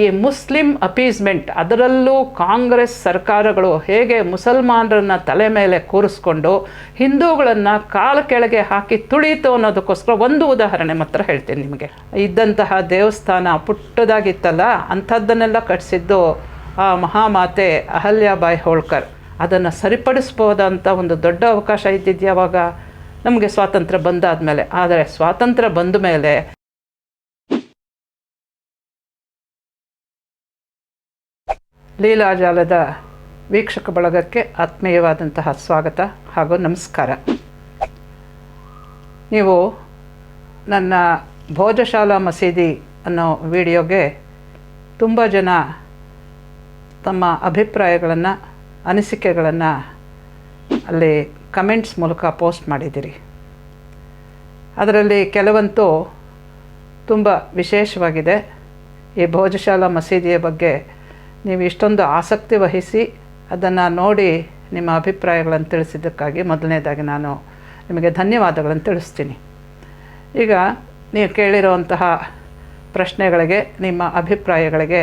ಈ Muslim appeasement ಅದರಲ್ಲೂ ಕಾಂಗ್ರೆಸ್ ಸರ್ಕಾರಗಳು ಹೇಗೆ ಮುಸಲ್ಮಾನರನ್ನ ತಲೆ ಮೇಲೆ ಕೂರಿಸ್ಕೊಂಡು ಹಿಂದೂಗಳನ್ನು ಕಾಲ ಕೆಳಗೆ ಹಾಕಿ ತುಳಿತು ಅನ್ನೋದಕ್ಕೋಸ್ಕರ ಒಂದು ಉದಾಹರಣೆ ಮಾತ್ರ ಹೇಳ್ತೀನಿ ನಿಮಗೆ. ಇದ್ದಂತಹ ದೇವಸ್ಥಾನ ಪುಟ್ಟದಾಗಿತ್ತಲ್ಲ, ಅಂಥದ್ದನ್ನೆಲ್ಲ ಕಟ್ಟಿಸಿದ್ದು ಆ ಮಹಾಮಾತೆ ಅಹಲ್ಯಾಬಾಯಿ ಹೋಳ್ಕರ್. ಅದನ್ನು ಸರಿಪಡಿಸ್ಬೋದಂತ ಒಂದು ದೊಡ್ಡ ಅವಕಾಶ ಇದ್ದಿದ್ಯಾವಾಗ ನಮಗೆ ಸ್ವಾತಂತ್ರ್ಯ ಬಂದಾದ ಮೇಲೆ ಆದರೆ ಸ್ವಾತಂತ್ರ್ಯ ಬಂದ ಮೇಲೆ ಲೀಲಾಜಾಲದ ವೀಕ್ಷಕ ಬಳಗಕ್ಕೆ ಆತ್ಮೀಯವಾದಂತಹ ಸ್ವಾಗತ ಹಾಗೂ ನಮಸ್ಕಾರ. ನೀವು ನನ್ನ ಭೋಜಶಾಲಾ ಮಸೀದಿ ಅನ್ನೋ ವಿಡಿಯೋಗೆ ತುಂಬ ಜನ ತಮ್ಮ ಅಭಿಪ್ರಾಯಗಳನ್ನು, ಅನಿಸಿಕೆಗಳನ್ನು ಅಲ್ಲಿ ಕಮೆಂಟ್ಸ್ ಮೂಲಕ ಪೋಸ್ಟ್ ಮಾಡಿದ್ದೀರಿ. ಅದರಲ್ಲಿ ಕೆಲವಂತೂ ತುಂಬ ವಿಶೇಷವಾಗಿದೆ. ಈ ಭೋಜಶಾಲಾ ಮಸೀದಿಯ ಬಗ್ಗೆ ನೀವು ಇಷ್ಟೊಂದು ಆಸಕ್ತಿ ವಹಿಸಿ ಅದನ್ನು ನೋಡಿ ನಿಮ್ಮ ಅಭಿಪ್ರಾಯಗಳನ್ನು ತಿಳಿಸಿದ್ದಕ್ಕಾಗಿ ಮೊದಲನೇದಾಗಿ ನಾನು ನಿಮಗೆ ಧನ್ಯವಾದಗಳನ್ನು ತಿಳಿಸ್ತೀನಿ. ಈಗ ನೀವು ಕೇಳಿರುವಂತಹ ಪ್ರಶ್ನೆಗಳಿಗೆ, ನಿಮ್ಮ ಅಭಿಪ್ರಾಯಗಳಿಗೆ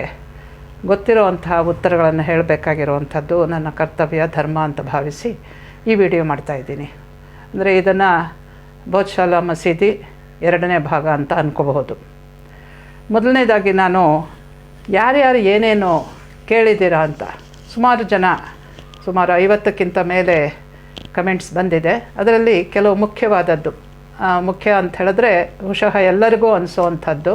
ಗೊತ್ತಿರುವಂತಹ ಉತ್ತರಗಳನ್ನು ಹೇಳಬೇಕಾಗಿರುವಂಥದ್ದು ನನ್ನ ಕರ್ತವ್ಯ, ಧರ್ಮ ಅಂತ ಭಾವಿಸಿ ಈ ವಿಡಿಯೋ ಮಾಡ್ತಾಯಿದ್ದೀನಿ ಅಂದರೆ ಇದನ್ನು ಭೋಜಶಾಲಾ ಮಸೀದಿ ಎರಡನೇ ಭಾಗ ಅಂತ ಅನ್ಕೋಬಹುದು. ಮೊದಲನೇದಾಗಿ ನಾನು ಯಾರ್ಯಾರು ಏನೇನು ಕೇಳಿದ್ದೀರಾ ಅಂತ. ಸುಮಾರು ಜನ, ಸುಮಾರು ಐವತ್ತಕ್ಕಿಂತ ಮೇಲೆ ಕಮೆಂಟ್ಸ್ ಬಂದಿದೆ. ಅದರಲ್ಲಿ ಕೆಲವು ಮುಖ್ಯವಾದದ್ದು. ಮುಖ್ಯ ಅಂತ ಹೇಳಿದ್ರೆ ಬಹುಶಃ ಎಲ್ಲರಿಗೂ ಅನಿಸೋವಂಥದ್ದು.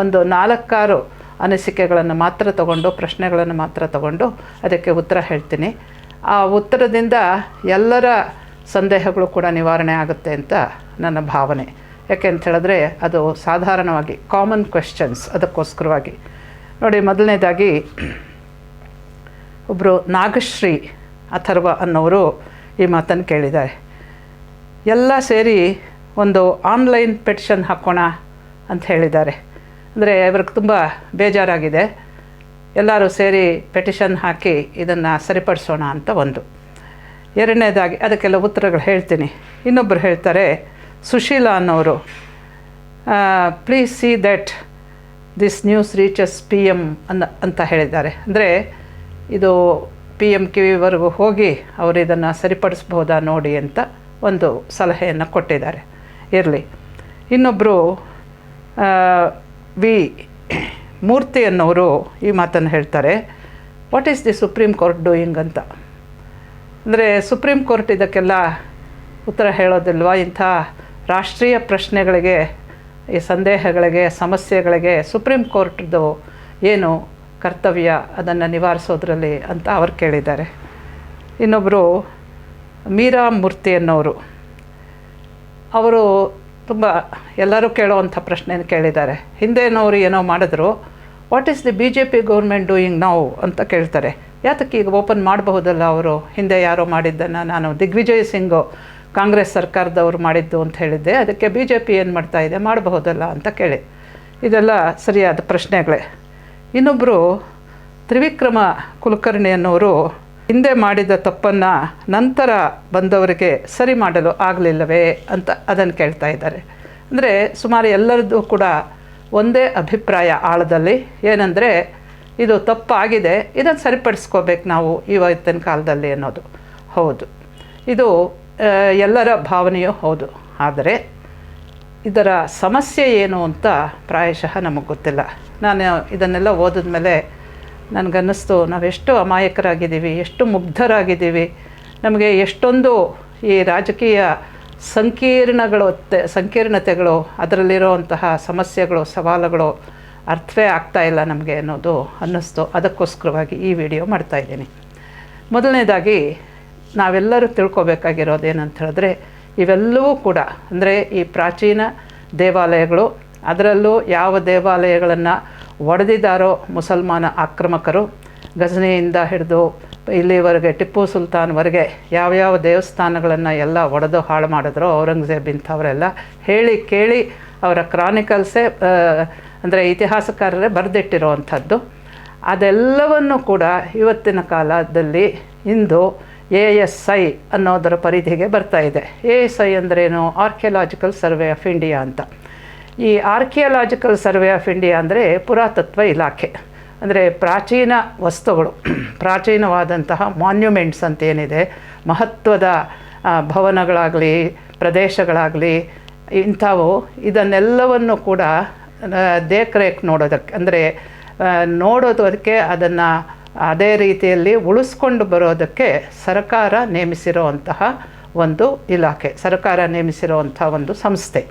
ಒಂದು ನಾಲ್ಕಾರು ಅನಿಸಿಕೆಗಳನ್ನು ಮಾತ್ರ ತಗೊಂಡು, ಪ್ರಶ್ನೆಗಳನ್ನು ಮಾತ್ರ ತಗೊಂಡು ಅದಕ್ಕೆ ಉತ್ತರ ಹೇಳ್ತೀನಿ. ಆ ಉತ್ತರದಿಂದ ಎಲ್ಲರ ಸಂದೇಹಗಳು ಕೂಡ ನಿವಾರಣೆ ಆಗುತ್ತೆ ಅಂತ ನನ್ನ ಭಾವನೆ. ಯಾಕೆ ಅಂತ ಹೇಳಿದ್ರೆ ಅದು ಸಾಧಾರಣವಾಗಿ ಕಾಮನ್ ಕ್ವೆಶ್ಚನ್ಸ್ ಅದಕ್ಕೋಸ್ಕರವಾಗಿ. ನೋಡಿ, ಮೊದಲನೇದಾಗಿ ಒಬ್ಬರು ನಾಗಶ್ರೀ ಅಥರ್ವ ಅನ್ನೋರು ಈ ಮಾತನ್ನು ಕೇಳಿದ್ದಾರೆ. ಎಲ್ಲ ಸೇರಿ ಒಂದು ಆನ್ಲೈನ್ ಪೆಟಿಷನ್ ಹಾಕೋಣ ಅಂತ ಹೇಳಿದ್ದಾರೆ. ಅಂದರೆ ಇವ್ರಿಗೆ ತುಂಬ ಬೇಜಾರಾಗಿದೆ. ಎಲ್ಲರೂ ಸೇರಿ ಪೆಟಿಷನ್ ಹಾಕಿ ಇದನ್ನು ಸರಿಪಡಿಸೋಣ ಅಂತ ಒಂದು. ಎರಡನೇದಾಗಿ ಅದಕ್ಕೆಲ್ಲ ಉತ್ತರಗಳು ಹೇಳ್ತೀನಿ. ಇನ್ನೊಬ್ಬರು ಹೇಳ್ತಾರೆ, ಸುಶೀಲಾ ಅನ್ನೋರು please see that this news reaches P M ಅನ್ನ ಅಂತ ಹೇಳಿದ್ದಾರೆ. ಅಂದರೆ ಇದು ಪಿ ಎಂ ಕಿವಿವರೆಗೂ ಹೋಗಿ ಅವರು ಇದನ್ನು ಸರಿಪಡಿಸ್ಬೋದಾ ನೋಡಿ ಅಂತ ಒಂದು ಸಲಹೆಯನ್ನು ಕೊಟ್ಟಿದ್ದಾರೆ. ಇರಲಿ. ಇನ್ನೊಬ್ಬರು ವಿ ಮೂರ್ತಿ ಅನ್ನೋರು ಈ ಮಾತನ್ನು ಹೇಳ್ತಾರೆ. What is the Supreme Court doing ಅಂತ. ಅಂದರೆ ಸುಪ್ರೀಂ ಕೋರ್ಟ್ ಇದಕ್ಕೆಲ್ಲ ಉತ್ತರ ಹೇಳೋದಿಲ್ವಾ? ಇಂಥ ರಾಷ್ಟ್ರೀಯ ಪ್ರಶ್ನೆಗಳಿಗೆ, ಈ ಸಂದೇಹಗಳಿಗೆ, ಸಮಸ್ಯೆಗಳಿಗೆ ಸುಪ್ರೀಂ ಕೋರ್ಟ್ದು ಏನು ಕರ್ತವ್ಯ ಅದನ್ನು ನಿವಾರಿಸೋದ್ರಲ್ಲಿ ಅಂತ ಅವ್ರು ಕೇಳಿದ್ದಾರೆ. ಇನ್ನೊಬ್ಬರು ಮೀರಾ ಮೂರ್ತಿ ಅನ್ನೋರು. ಅವರು ತುಂಬ ಎಲ್ಲರೂ ಕೇಳೋವಂಥ ಪ್ರಶ್ನೆಯನ್ನು ಕೇಳಿದ್ದಾರೆ. ಹಿಂದೆನೋರು ಏನೋ ಮಾಡಿದ್ರು what is the B J P government doing ನಾವು ಅಂತ ಕೇಳ್ತಾರೆ. ಯಾತಕ್ಕೆ ಈಗ ಓಪನ್ ಮಾಡಬಹುದಲ್ಲ ಅವರು? ಹಿಂದೆ ಯಾರೋ ಮಾಡಿದ್ದನ್ನು ನಾನು ದಿಗ್ವಿಜಯ್ ಸಿಂಗು ಕಾಂಗ್ರೆಸ್ ಸರ್ಕಾರದವರು ಮಾಡಿದ್ದು ಅಂತ ಹೇಳಿದ್ದೆ. ಅದಕ್ಕೆ ಬಿ ಜೆ ಪಿ ಏನು ಮಾಡ್ತಾ ಇದೆ? ಮಾಡಬಹುದಲ್ಲ ಅಂತ ಕೇಳಿ. ಇದೆಲ್ಲ ಸರಿಯಾದ ಪ್ರಶ್ನೆಗಳೇ. ಇನ್ನೊಬ್ಬರು ತ್ರಿವಿಕ್ರಮ ಕುಲಕರ್ಣಿ ಅನ್ನೋರು ಹಿಂದೆ ಮಾಡಿದ ತಪ್ಪನ್ನು ನಂತರ ಬಂದವರಿಗೆ ಸರಿ ಮಾಡಲು ಆಗಲಿಲ್ಲವೇ ಅಂತ ಅದನ್ನು ಕೇಳ್ತಾ ಇದ್ದಾರೆ. ಅಂದರೆ ಸುಮಾರು ಎಲ್ಲರದ್ದು ಕೂಡ ಒಂದೇ ಅಭಿಪ್ರಾಯ ಆಳದಲ್ಲಿ. ಏನಂದರೆ ಇದು ತಪ್ಪಾಗಿದೆ, ಇದನ್ನು ಸರಿಪಡಿಸ್ಕೋಬೇಕು ನಾವು ಇವತ್ತಿನ ಕಾಲದಲ್ಲಿ ಅನ್ನೋದು. ಹೌದು. ಇದು ಎಲ್ಲರ ಭಾವನೆಯೂ ಹೌದು. ಆದರೆ ಇದರ ಸಮಸ್ಯೆ ಏನು ಅಂತ ಪ್ರಾಯಶಃ ನಮಗೆ ಗೊತ್ತಿಲ್ಲ. ನಾನು ಇದನ್ನೆಲ್ಲ ಓದಿದ ಮೇಲೆ ನನಗನ್ನಿಸ್ತು, ನಾವೆಷ್ಟು ಅಮಾಯಕರಾಗಿದ್ದೀವಿ, ಎಷ್ಟು ಮುಗ್ಧರಾಗಿದ್ದೀವಿ. ನಮಗೆ ಎಷ್ಟೊಂದು ಈ ರಾಜಕೀಯ ಸಂಕೀರ್ಣಗಳು, ಸಂಕೀರ್ಣತೆಗಳು, ಅದರಲ್ಲಿರೋವಂತಹ ಸಮಸ್ಯೆಗಳು, ಸವಾಲುಗಳು ಅರ್ಥವೇ ಆಗ್ತಾ ಇಲ್ಲ ನಮಗೆ ಅನ್ನೋದು ಅನ್ನಿಸ್ತು. ಅದಕ್ಕೋಸ್ಕರವಾಗಿ ಈ ವಿಡಿಯೋ ಮಾಡ್ತಾಯಿದ್ದೀನಿ ಮೊದಲನೇದಾಗಿ ನಾವೆಲ್ಲರೂ ತಿಳ್ಕೊಬೇಕಾಗಿರೋದು ಏನಂತ ಹೇಳಿದ್ರೆ ಇವೆಲ್ಲವೂ ಕೂಡ, ಅಂದರೆ ಈ ಪ್ರಾಚೀನ ದೇವಾಲಯಗಳು, ಅದರಲ್ಲೂ ಯಾವ ದೇವಾಲಯಗಳನ್ನು ಒಡೆದಿದ್ದಾರೋ ಮುಸಲ್ಮಾನ ಆಕ್ರಮಕರು ಗಜನಿಯಿಂದ ಹಿಡಿದು ಇಲ್ಲಿವರೆಗೆ ಟಿಪ್ಪು ಸುಲ್ತಾನ್ವರೆಗೆ ಯಾವ್ಯಾವ ದೇವಸ್ಥಾನಗಳನ್ನು ಎಲ್ಲ ಒಡೆದು ಹಾಳು ಮಾಡಿದ್ರು ಔರಂಗಜೇಬ್ ಇಂಥವರೆಲ್ಲ ಹೇಳಿ ಕೇಳಿ ಅವರ ಕ್ರಾನಿಕಲ್ಸೇ ಅಂದರೆ ಇತಿಹಾಸಕಾರರೇ ಬರೆದಿಟ್ಟಿರುವಂಥದ್ದು. ಅದೆಲ್ಲವನ್ನು ಕೂಡ ಇವತ್ತಿನ ಕಾಲದಲ್ಲಿ ಇಂದು ಎ ಎಸ್ ಐ ಅನ್ನೋದರ ಪರಿಧಿಗೆ ಬರ್ತಾ ಇದೆ. ಎ ಎಸ್ ಐ ಅಂದ್ರೇನು? ಆರ್ಕಿಯಲಾಜಿಕಲ್ ಸರ್ವೆ ಆಫ್ ಇಂಡಿಯಾ ಅಂತ. ಈ ಆರ್ಕಿಯಲಾಜಿಕಲ್ ಸರ್ವೆ ಆಫ್ ಇಂಡಿಯಾ ಅಂದರೆ ಪುರಾತತ್ವ ಇಲಾಖೆ. ಅಂದರೆ ಪ್ರಾಚೀನ ವಸ್ತುಗಳು, ಪ್ರಾಚೀನವಾದಂತಹ ಮಾನ್ಯುಮೆಂಟ್ಸ್ ಅಂತ ಏನಿದೆ, ಮಹತ್ವದ ಭವನಗಳಾಗಲಿ, ಪ್ರದೇಶಗಳಾಗಲಿ, ಇಂಥವು ಇದನ್ನೆಲ್ಲವನ್ನು ಕೂಡ ದೇಖರೇಖ್ ನೋಡೋದಕ್ಕೆ ಅಂದರೆ ನೋಡೋದಕ್ಕೆ ಅದನ್ನು ಅದೇ ರೀತಿಯಲ್ಲಿ ಉಳಿಸ್ಕೊಂಡು ಬರೋದಕ್ಕೆ ಸರ್ಕಾರ ನೇಮಿಸಿರುವಂತಹ ಒಂದು ಇಲಾಖೆ, ಸರ್ಕಾರ ನೇಮಿಸಿರುವಂಥ ಒಂದು ಸಂಸ್ಥೆ.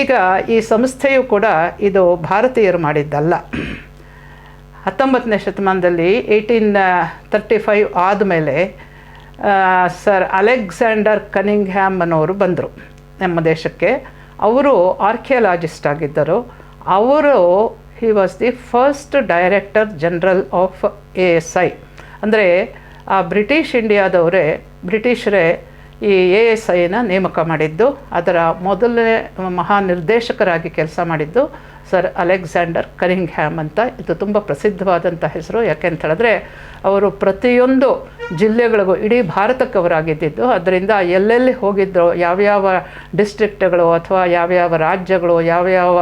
ಈಗ ಈ ಸಂಸ್ಥೆಯು ಕೂಡ ಇದು ಭಾರತೀಯರು ಮಾಡಿದ್ದಲ್ಲ. ಹತ್ತೊಂಬತ್ತನೇ ಶತಮಾನದಲ್ಲಿ ಏಯ್ಟೀನ್ ತರ್ಟಿ ಫೈವ್ ಆದಮೇಲೆ ಸರ್ ಅಲೆಕ್ಸಾಂಡರ್ ಕನಿಂಗ್ಹ್ಯಾಮ್ ಅನ್ನೋರು ಬಂದರು ನಮ್ಮ ದೇಶಕ್ಕೆ. ಅವರು ಆರ್ಕಿಯಾಲಜಿಸ್ಟ್ ಆಗಿದ್ದರು. ಅವರು he was the first director general of A S I ಅಂದರೆ, ಆ ಬ್ರಿಟಿಷ್ ಇಂಡಿಯಾದವರೇ ಬ್ರಿಟಿಷರೇ ಈ ಎ ಎಸ್ ಐನ ನೇಮಕ ಮಾಡಿದ್ದು, ಅದರ ಮೊದಲನೇ ಮಹಾನಿರ್ದೇಶಕರಾಗಿ ಕೆಲಸ ಮಾಡಿದ್ದು ಸರ್ ಅಲೆಕ್ಸಾಂಡರ್ ಕರಿಂಗ್ ಹ್ಯಾಮ್ ಅಂತ. ಇದು ತುಂಬ ಪ್ರಸಿದ್ಧವಾದಂಥ ಹೆಸರು. ಯಾಕೆ ಅಂತ ಹೇಳಿದ್ರೆ, ಅವರು ಪ್ರತಿಯೊಂದು ಜಿಲ್ಲೆಗಳಿಗೂ, ಇಡೀ ಭಾರತಕ್ಕೆ ಅವರಾಗಿದ್ದಿದ್ದು ಅದರಿಂದ ಎಲ್ಲೆಲ್ಲಿ ಹೋಗಿದ್ದರು ಯಾವ್ಯಾವ ಡಿಸ್ಟ್ರಿಕ್ಟ್ಗಳು ಅಥವಾ ಯಾವ್ಯಾವ ರಾಜ್ಯಗಳು, ಯಾವ್ಯಾವ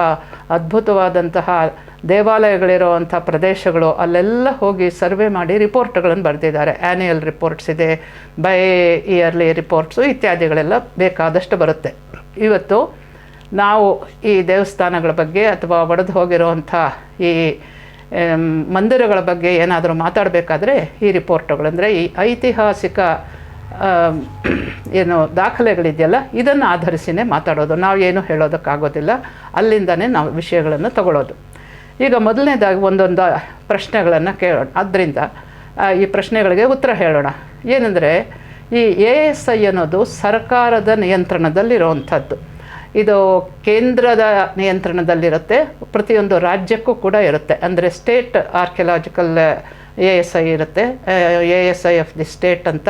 ಅದ್ಭುತವಾದಂತಹ ದೇವಾಲಯಗಳಿರುವಂಥ ಪ್ರದೇಶಗಳು, ಅಲ್ಲೆಲ್ಲ ಹೋಗಿ ಸರ್ವೆ ಮಾಡಿ ರಿಪೋರ್ಟ್ಗಳನ್ನು ಬರೆದಿದ್ದಾರೆ. ಆ್ಯನ್ಯುಯಲ್ ರಿಪೋರ್ಟ್ಸ್ ಇದೆ ಬೈ ಇಯರ್ಲಿ ರಿಪೋರ್ಟ್ಸು ಇತ್ಯಾದಿಗಳೆಲ್ಲ ಬೇಕಾದಷ್ಟು ಬರುತ್ತೆ. ಇವತ್ತು ನಾವು ಈ ದೇವಸ್ಥಾನಗಳ ಬಗ್ಗೆ ಅಥವಾ ಒಡೆದು ಹೋಗಿರುವಂಥ ಈ ಮಂದಿರಗಳ ಬಗ್ಗೆ ಏನಾದರೂ ಮಾತಾಡಬೇಕಾದ್ರೆ ಈ ರಿಪೋರ್ಟ್ಗಳಂದರೆ ಈ ಐತಿಹಾಸಿಕ ಏನು ದಾಖಲೆಗಳಿದೆಯಲ್ಲ, ಇದನ್ನು ಆಧರಿಸಿನೇ ಮಾತಾಡೋದು. ನಾವು ಏನು ಹೇಳೋದಕ್ಕಾಗೋದಿಲ್ಲ. ಅಲ್ಲಿಂದನೇ ನಾವು ವಿಷಯಗಳನ್ನು ತಗೊಳ್ಳೋದು. ಈಗ ಮೊದಲನೇದಾಗಿ ಒಂದೊಂದು ಪ್ರಶ್ನೆಗಳನ್ನು ಕೇಳೋಣ. ಆದ್ದರಿಂದ ಈ ಪ್ರಶ್ನೆಗಳಿಗೆ ಉತ್ತರ ಹೇಳೋಣ. ಏನಂದರೆ, ಈ ಎ ಎಸ್ ಐ ಅನ್ನೋದು ಸರ್ಕಾರದ ನಿಯಂತ್ರಣದಲ್ಲಿರುವಂಥದ್ದು. ಇದು ಕೇಂದ್ರದ ನಿಯಂತ್ರಣದಲ್ಲಿರುತ್ತೆ, ಪ್ರತಿಯೊಂದು ರಾಜ್ಯಕ್ಕೂ ಕೂಡ ಇರುತ್ತೆ. ಅಂದರೆ state archaeological A S I ಇರುತ್ತೆ A S I of the state ಅಂತ,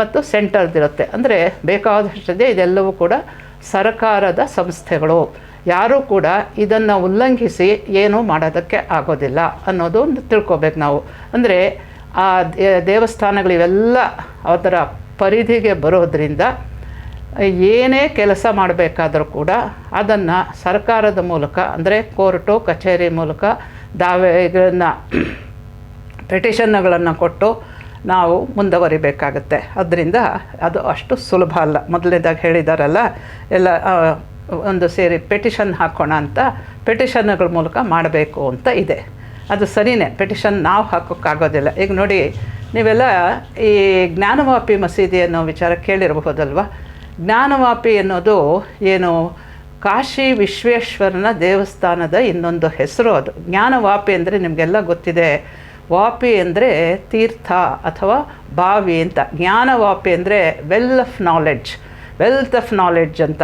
ಮತ್ತು ಸೆಂಟರ್ದಿರುತ್ತೆ ಅಂದರೆ ಬೇಕಾದಷ್ಟಿದೆ, ಇದೆಲ್ಲವೂ ಕೂಡ ಸರ್ಕಾರದ ಸಂಸ್ಥೆಗಳು. ಯಾರೂ ಕೂಡ ಇದನ್ನು ಉಲ್ಲಂಘಿಸಿ ಏನೂ ಮಾಡೋದಕ್ಕೆ ಆಗೋದಿಲ್ಲ ಅನ್ನೋದು ಒಂದು ತಿಳ್ಕೊಬೇಕು ನಾವು. ಅಂದರೆ ಆ ದೇವಸ್ಥಾನಗಳಿವೆಲ್ಲ ಅದರ ಪರಿಧಿಗೆ ಬರೋದ್ರಿಂದ ಏನೇ ಕೆಲಸ ಮಾಡಬೇಕಾದರೂ ಕೂಡ ಅದನ್ನು ಸರ್ಕಾರದ ಮೂಲಕ, ಅಂದರೆ ಕೋರ್ಟು, ಕಚೇರಿ ಮೂಲಕ ದಾವೆಗಳನ್ನು, ಪೆಟಿಷನ್ಗಳನ್ನು ಕೊಟ್ಟು ನಾವು ಮುಂದುವರಿಬೇಕಾಗತ್ತೆ. ಅದರಿಂದ ಅದು ಅಷ್ಟು ಸುಲಭ ಅಲ್ಲ. ಮೊದಲನೇದಾಗಿ ಹೇಳಿದಾರಲ್ಲ, ಎಲ್ಲ ಒಂದು ಸೇರಿ ಪೆಟಿಷನ್ ಹಾಕೋಣ ಅಂತ ಪೆಟಿಷನ್ಗಳ ಮೂಲಕ ಮಾಡಬೇಕು ಅಂತ ಇದೆ. ಅದು ಸರಿಯೇ ಪೆಟಿಷನ್ ನಾವು ಹಾಕೋಕ್ಕಾಗೋದಿಲ್ಲ. ಈಗ ನೋಡಿ, ನೀವೆಲ್ಲ ಈ ಜ್ಞಾನವಾಪಿ ಮಸೀದಿ ಅನ್ನೋ ವಿಚಾರ ಕೇಳಿರಬಹುದಲ್ವ? ಜ್ಞಾನವಾಪಿ ಅನ್ನೋದು ಏನು ಕಾಶಿ ವಿಶ್ವೇಶ್ವರನ ದೇವಸ್ಥಾನದ ಇನ್ನೊಂದು ಹೆಸರು ಅದು. ಜ್ಞಾನವಾಪಿ ಅಂದರೆ ನಿಮಗೆಲ್ಲ ಗೊತ್ತಿದೆ, ವಾಪಿ ಅಂದರೆ ತೀರ್ಥ ಅಥವಾ ಬಾವಿ ಅಂತ. ಜ್ಞಾನವಾಪಿ ಅಂದರೆ well of knowledge wealth of knowledge ಅಂತ.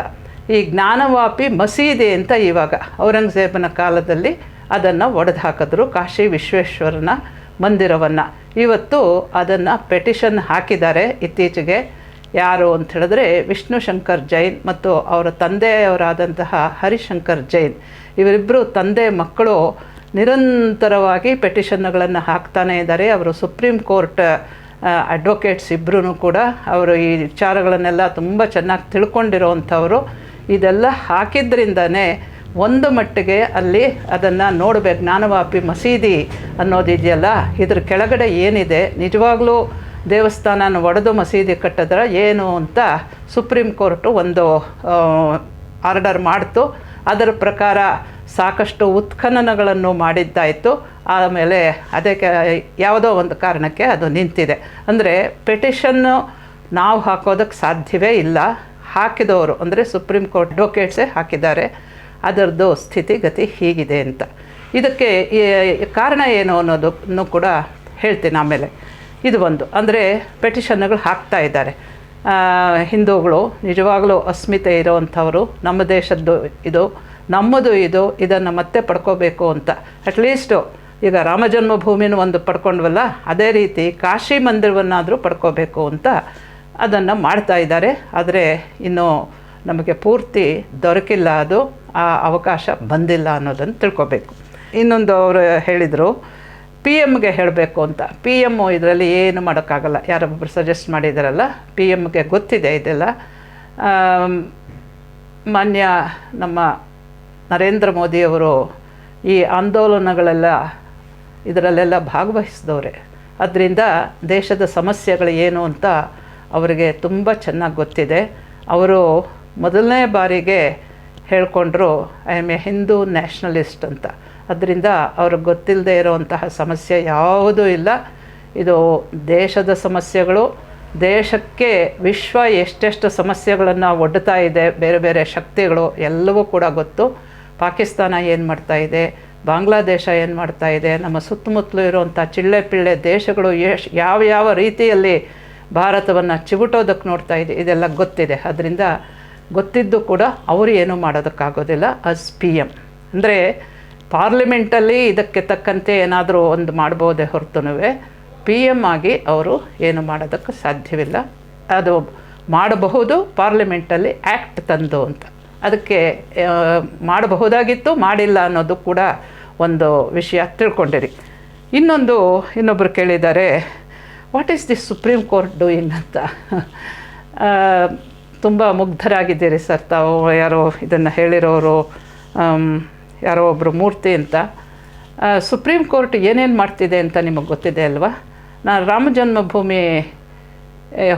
ಈ ಜ್ಞಾನವಾಪಿ ಮಸೀದಿ ಅಂತ ಇವಾಗ ಔರಂಗಜೇಬನ ಕಾಲದಲ್ಲಿ ಅದನ್ನು ಒಡೆದು ಹಾಕಿದ್ರು ಕಾಶಿ ವಿಶ್ವೇಶ್ವರನ ಮಂದಿರವನ್ನು. ಇವತ್ತು ಅದನ್ನು ಪೆಟಿಷನ್ ಹಾಕಿದ್ದಾರೆ. ಇತ್ತೀಚೆಗೆ ಯಾರು ಅಂತ ಹೇಳಿದ್ರೆ ವಿಷ್ಣು ಶಂಕರ್ ಜೈನ್ ಮತ್ತು ಅವರ ತಂದೆಯವರಾದಂತಹ ಹರಿಶಂಕರ್ ಜೈನ್. ಇವರಿಬ್ಬರು ತಂದೆ ಮಕ್ಕಳು ನಿರಂತರವಾಗಿ ಪೆಟಿಷನ್ಗಳನ್ನು ಹಾಕ್ತಾನೇ ಇದ್ದಾರೆ. ಅವರು ಸುಪ್ರೀಂ ಕೋರ್ಟ್ ಅಡ್ವೊಕೇಟ್ಸ್ ಇಬ್ಬರೂ ಕೂಡ ಅವರು ಈ ವಿಚಾರಗಳನ್ನೆಲ್ಲ ತುಂಬ ಚೆನ್ನಾಗಿ ತಿಳ್ಕೊಂಡಿರೋವಂಥವರು ಇದೆಲ್ಲ ಹಾಕಿದ್ರಿಂದನೇ ಒಂದು ಮಟ್ಟಿಗೆ ಅಲ್ಲಿ ಅದನ್ನು ನೋಡಬೇಕು. ಜ್ಞಾನವಾಪಿ ಮಸೀದಿ ಅನ್ನೋದಿದೆಯಲ್ಲ, ಇದ್ರ ಕೆಳಗಡೆ ಏನಿದೆ? ನಿಜವಾಗ್ಲೂ ದೇವಸ್ಥಾನನ ಒಡೆದು ಮಸೀದಿ ಕಟ್ಟಿದ್ರೆ ಏನು ಅಂತ ಸುಪ್ರೀಂ ಕೋರ್ಟು ಒಂದು ಆರ್ಡರ್ ಮಾಡ್ತು. ಅದರ ಪ್ರಕಾರ ಸಾಕಷ್ಟು ಉತ್ಖನನಗಳನ್ನು ಮಾಡಿದ್ದಾಯಿತು. ಆಮೇಲೆ ಅದಕ್ಕೆ ಯಾವುದೋ ಒಂದು ಕಾರಣಕ್ಕೆ ಅದು ನಿಂತಿದೆ. ಅಂದರೆ ಪೆಟಿಷನ್ನು ನಾವು ಹಾಕೋದಕ್ಕೆ ಸಾಧ್ಯವೇ ಇಲ್ಲ. ಹಾಕಿದವರು, ಅಂದರೆ ಸುಪ್ರೀಂ ಕೋರ್ಟ್ ಅಡ್ವೊಕೇಟ್ಸೇ ಹಾಕಿದ್ದಾರೆ, ಅದರದ್ದು ಸ್ಥಿತಿಗತಿ ಹೀಗಿದೆ ಅಂತ. ಇದಕ್ಕೆ ಕಾರಣ ಏನು ಅನ್ನೋದನ್ನು ಕೂಡ ಹೇಳ್ತೀನಿ ಆಮೇಲೆ. ಇದು ಒಂದು. ಅಂದರೆ ಪೆಟಿಷನ್ಗಳು ಹಾಕ್ತಾ ಇದ್ದಾರೆ. ಹಿಂದೂಗಳು, ನಿಜವಾಗಲೂ ಅಸ್ಮಿತೆ ಇರೋವಂಥವರು, ನಮ್ಮ ದೇಶದ್ದು ಇದು, ನಮ್ಮದು ಇದು, ಇದನ್ನು ಮತ್ತೆ ಪಡ್ಕೋಬೇಕು ಅಂತ. ಅಟ್ಲೀಸ್ಟು ಈಗ ರಾಮ ಜನ್ಮಭೂಮಿನ ಒಂದು ಪಡ್ಕೊಂಡ್ವಲ್ಲ, ಅದೇ ರೀತಿ ಕಾಶಿ ಮಂದಿರವನ್ನಾದರೂ ಪಡ್ಕೋಬೇಕು ಅಂತ ಅದನ್ನು ಮಾಡ್ತಾ ಇದ್ದಾರೆ. ಆದರೆ ಇನ್ನು ನಮಗೆ ಪೂರ್ತಿ ದೊರಕಿಲ್ಲ ಅದು. ಆ ಅವಕಾಶ ಬಂದಿಲ್ಲ ಅನ್ನೋದನ್ನು ತಿಳ್ಕೊಬೇಕು. ಇನ್ನೊಂದು ಅವರು ಹೇಳಿದರು ಪಿ ಎಮ್ಗೆ ಹೇಳಬೇಕು ಅಂತ. ಪಿ ಎಮ್ಮು ಇದರಲ್ಲಿ ಏನು ಮಾಡೋಕ್ಕಾಗಲ್ಲ. ಯಾರೊಬ್ಬರು ಸಜೆಸ್ಟ್ ಮಾಡಿದಾರಲ್ಲ ಪಿ ಎಮ್ಗೆ ಗೊತ್ತಿದೆ ಇದೆಲ್ಲ. ಮಾನ್ಯ ನಮ್ಮ ನರೇಂದ್ರ ಮೋದಿಯವರು ಈ ಆಂದೋಲನಗಳೆಲ್ಲ ಇದರಲ್ಲೆಲ್ಲ ಭಾಗವಹಿಸಿದವ್ರೆ. ಅದರಿಂದ ದೇಶದ ಸಮಸ್ಯೆಗಳು ಏನು ಅಂತ ಅವರಿಗೆ ತುಂಬ ಚೆನ್ನಾಗಿ ಗೊತ್ತಿದೆ. ಅವರು ಮೊದಲನೇ ಬಾರಿಗೆ ಹೇಳಿಕೊಂಡ್ರು I am a Hindu nationalist ಅಂತ. ಅದರಿಂದ ಅವ್ರಿಗೆ ಗೊತ್ತಿಲ್ಲದೆ ಇರೋವಂತಹ ಸಮಸ್ಯೆ ಯಾವುದೂ ಇಲ್ಲ. ಇದು ದೇಶದ ಸಮಸ್ಯೆಗಳು. ದೇಶಕ್ಕೆ ವಿಶ್ವ ಎಷ್ಟೆಷ್ಟು ಸಮಸ್ಯೆಗಳನ್ನು ಒಡ್ಡುತ್ತಾ ಇದೆ, ಬೇರೆ ಬೇರೆ ಶಕ್ತಿಗಳು ಎಲ್ಲವೂ ಕೂಡ ಗೊತ್ತು. ಪಾಕಿಸ್ತಾನ ಏನು ಮಾಡ್ತಾ ಇದೆ, ಬಾಂಗ್ಲಾದೇಶ ಏನು ಮಾಡ್ತಾ ಇದೆ, ನಮ್ಮ ಸುತ್ತಮುತ್ತಲೂ ಇರುವಂಥ ಚಿಳ್ಳೆ ಪಿಳ್ಳೆ ದೇಶಗಳು ಯಾವ ಯಾವ ರೀತಿಯಲ್ಲಿ ಭಾರತವನ್ನು ಚಿವುಟೋದಕ್ಕೆ ನೋಡ್ತಾ ಇದೆ. ಇದೆಲ್ಲ ಗೊತ್ತಿದೆ. ಅದರಿಂದ ಗೊತ್ತಿದ್ದು ಕೂಡ ಅವರು ಏನೂ ಮಾಡೋದಕ್ಕಾಗೋದಿಲ್ಲ. ಅಸ್ ಪಿ ಎಂ ಅಂದರೆ ಪಾರ್ಲಿಮೆಂಟಲ್ಲಿ ಇದಕ್ಕೆ ತಕ್ಕಂತೆ ಏನಾದರೂ ಒಂದು ಮಾಡ್ಬೋದೇ ಹೊರತು ಪಿ ಎಂ ಆಗಿ ಅವರು ಏನು ಮಾಡೋದಕ್ಕೆ ಸಾಧ್ಯವಿಲ್ಲ. ಅದು ಮಾಡಬಹುದು. ಪಾರ್ಲಿಮೆಂಟಲ್ಲಿ ಆ್ಯಕ್ಟ್ ತಂದು ಅಂತ. ಅದಕ್ಕೆ ಮಾಡಬಹುದಾಗಿತ್ತು, ಮಾಡಿಲ್ಲ ಅನ್ನೋದು ಕೂಡ ಒಂದು ವಿಷಯ ತಿಳ್ಕೊಂಡಿರಿ. ಇನ್ನೊಂದು ಇನ್ನೊಬ್ಬರು ಕೇಳಿದ್ದಾರೆ. What is this Supreme Court doing ಅಂತ? ತುಂಬ ಮುಗ್ಧರಾಗಿದ್ದೀರಿ ಸರ್ ತಾವು, ಯಾರೋ ಇದನ್ನು ಹೇಳಿರೋರು ಯಾರೋ ಒಬ್ಬರು ಮೂರ್ತಿ ಅಂತ. ಸುಪ್ರೀಂ ಕೋರ್ಟ್ ಏನೇನು ಮಾಡ್ತಿದೆ ಅಂತ ನಿಮಗೆ ಗೊತ್ತಿದೆ ಅಲ್ವಾ? ನಾನು ರಾಮ ಜನ್ಮಭೂಮಿ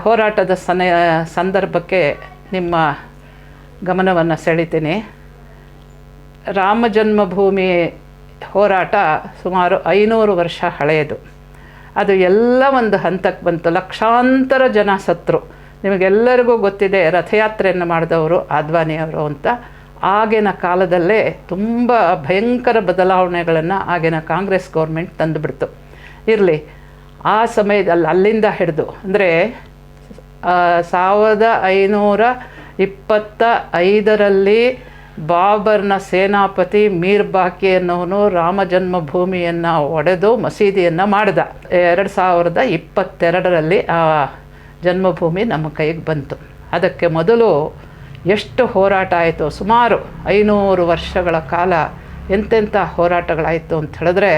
ಹೋರಾಟದ ಸನ, ಸಂದರ್ಭಕ್ಕೆ ನಿಮ್ಮ ಗಮನವನ್ನು ಸೆಳಿತೀನಿ. ರಾಮ ಜನ್ಮಭೂಮಿ ಹೋರಾಟ ಸುಮಾರು ಐನೂರು ವರ್ಷ ಹಳೆಯದು. ಅದು ಎಲ್ಲ ಒಂದು ಹಂತಕ್ಕೆ ಬಂತು. ಲಕ್ಷಾಂತರ ಜನ ಸತ್ರು. ನಿಮಗೆಲ್ಲರಿಗೂ ಗೊತ್ತಿದೆ, ರಥಯಾತ್ರೆಯನ್ನು ಮಾಡಿದವರು ಆದ್ವಾನಿಯವರು ಅಂತ. ಆಗಿನ ಕಾಲದಲ್ಲೇ ತುಂಬ ಭಯಂಕರ ಬದಲಾವಣೆಗಳನ್ನು ಆಗಿನ ಕಾಂಗ್ರೆಸ್ ಗೌರ್ಮೆಂಟ್ ತಂದುಬಿಡ್ತು ಇರಲಿ, ಆ ಸಮಯದಲ್ಲಿ ಅಲ್ಲಿಂದ ಹಿಡಿದು, ಅಂದರೆ ಸಾವಿರದ ಐನೂರ ಇಪ್ಪತ್ತ ಐದರಲ್ಲಿ ಬಾಬರ್ನ ಸೇನಾಪತಿ ಮೀರ್ ಬಾಕಿ ಅನ್ನೋನು ರಾಮ ಜನ್ಮಭೂಮಿಯನ್ನು ಒಡೆದು ಮಸೀದಿಯನ್ನು ಮಾಡಿದ. ಎರಡು ಸಾವಿರದ ಇಪ್ಪತ್ತೆರಡರಲ್ಲಿ ಆ ಜನ್ಮಭೂಮಿ ನಮ್ಮ ಕೈಗೆ ಬಂತು. ಅದಕ್ಕೆ ಮೊದಲು ಎಷ್ಟು ಹೋರಾಟ ಆಯಿತು ಸುಮಾರು ಐನೂರು ವರ್ಷಗಳ ಕಾಲ ಎಂತೆಂಥ ಹೋರಾಟಗಳಾಯಿತು ಅಂತ ಹೇಳಿದ್ರೆ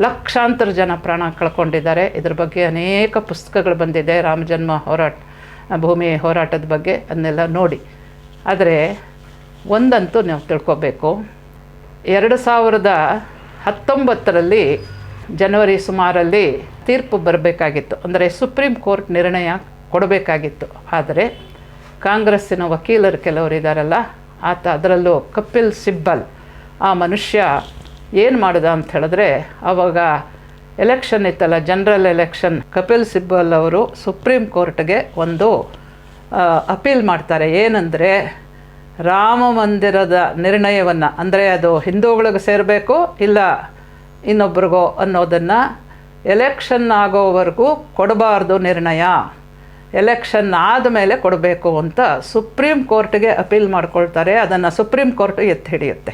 ಲಕ್ಷಾಂತರ ಜನ ಪ್ರಾಣ ಕಳ್ಕೊಂಡಿದ್ದಾರೆ. ಇದ್ರ ಬಗ್ಗೆ ಅನೇಕ ಪುಸ್ತಕಗಳು ಬಂದಿದೆ ರಾಮ ಜನ್ಮ ಹೋರಾಟ ಭೂಮಿ ಹೋರಾಟದ ಬಗ್ಗೆ ಅದನ್ನೆಲ್ಲ ನೋಡಿ. ಆದರೆ ಒಂದಂತೂ ನಾವು ತಿಳ್ಕೊಬೇಕು. ಎರಡು ಸಾವಿರದ ಹತ್ತೊಂಬತ್ತರಲ್ಲಿ ಜನವರಿ ಸುಮಾರಲ್ಲಿ ತೀರ್ಪು ಬರಬೇಕಾಗಿತ್ತು. ಅಂದರೆ ಸುಪ್ರೀಂ ಕೋರ್ಟ್ ನಿರ್ಣಯ ಕೊಡಬೇಕಾಗಿತ್ತು. ಆದರೆ ಕಾಂಗ್ರೆಸ್ಸಿನ ವಕೀಲರು ಕೆಲವರು ಇದ್ದಾರಲ್ಲ, ಆತ ಅದರಲ್ಲೂ ಕಪಿಲ್ ಸಿಬ್ಬಲ್. ಆ ಮನುಷ್ಯ ಏನು ಮಾಡಿದ ಅಂತ ಹೇಳಿದ್ರೆ ಆವಾಗ ಎಲೆಕ್ಷನ್ ಇತ್ತಲ್ಲ, ಜನರಲ್ ಎಲೆಕ್ಷನ್, ಕಪಿಲ್ ಸಿಬ್ಬಲ್ ಅವರು ಸುಪ್ರೀಂ ಕೋರ್ಟ್ಗೆ ಒಂದು ಅಪೀಲ್ ಮಾಡ್ತಾರೆ. ಏನಂದರೆ ರಾಮ ಮಂದಿರದ ನಿರ್ಣಯವನ್ನು, ಅಂದರೆ ಅದು ಹಿಂದೂಗಳಿಗೆ ಸೇರಬೇಕು ಇಲ್ಲ ಇನ್ನೊಬ್ರಿಗೋ ಅನ್ನೋದನ್ನು ಎಲೆಕ್ಷನ್ ಆಗೋವರೆಗೂ ಕೊಡಬಾರ್ದು ನಿರ್ಣಯ. ಎಲೆಕ್ಷನ್ ಆದಮೇಲೆ ಕೊಡಬೇಕು ಅಂತ ಸುಪ್ರೀಂ ಕೋರ್ಟ್ಗೆ ಅಪೀಲ್ ಮಾಡ್ಕೊಳ್ತಾರೆ, ಅದನ್ನು ಸುಪ್ರೀಂ ಕೋರ್ಟ್ ಎತ್ತಿ ಹಿಡಿಯುತ್ತೆ.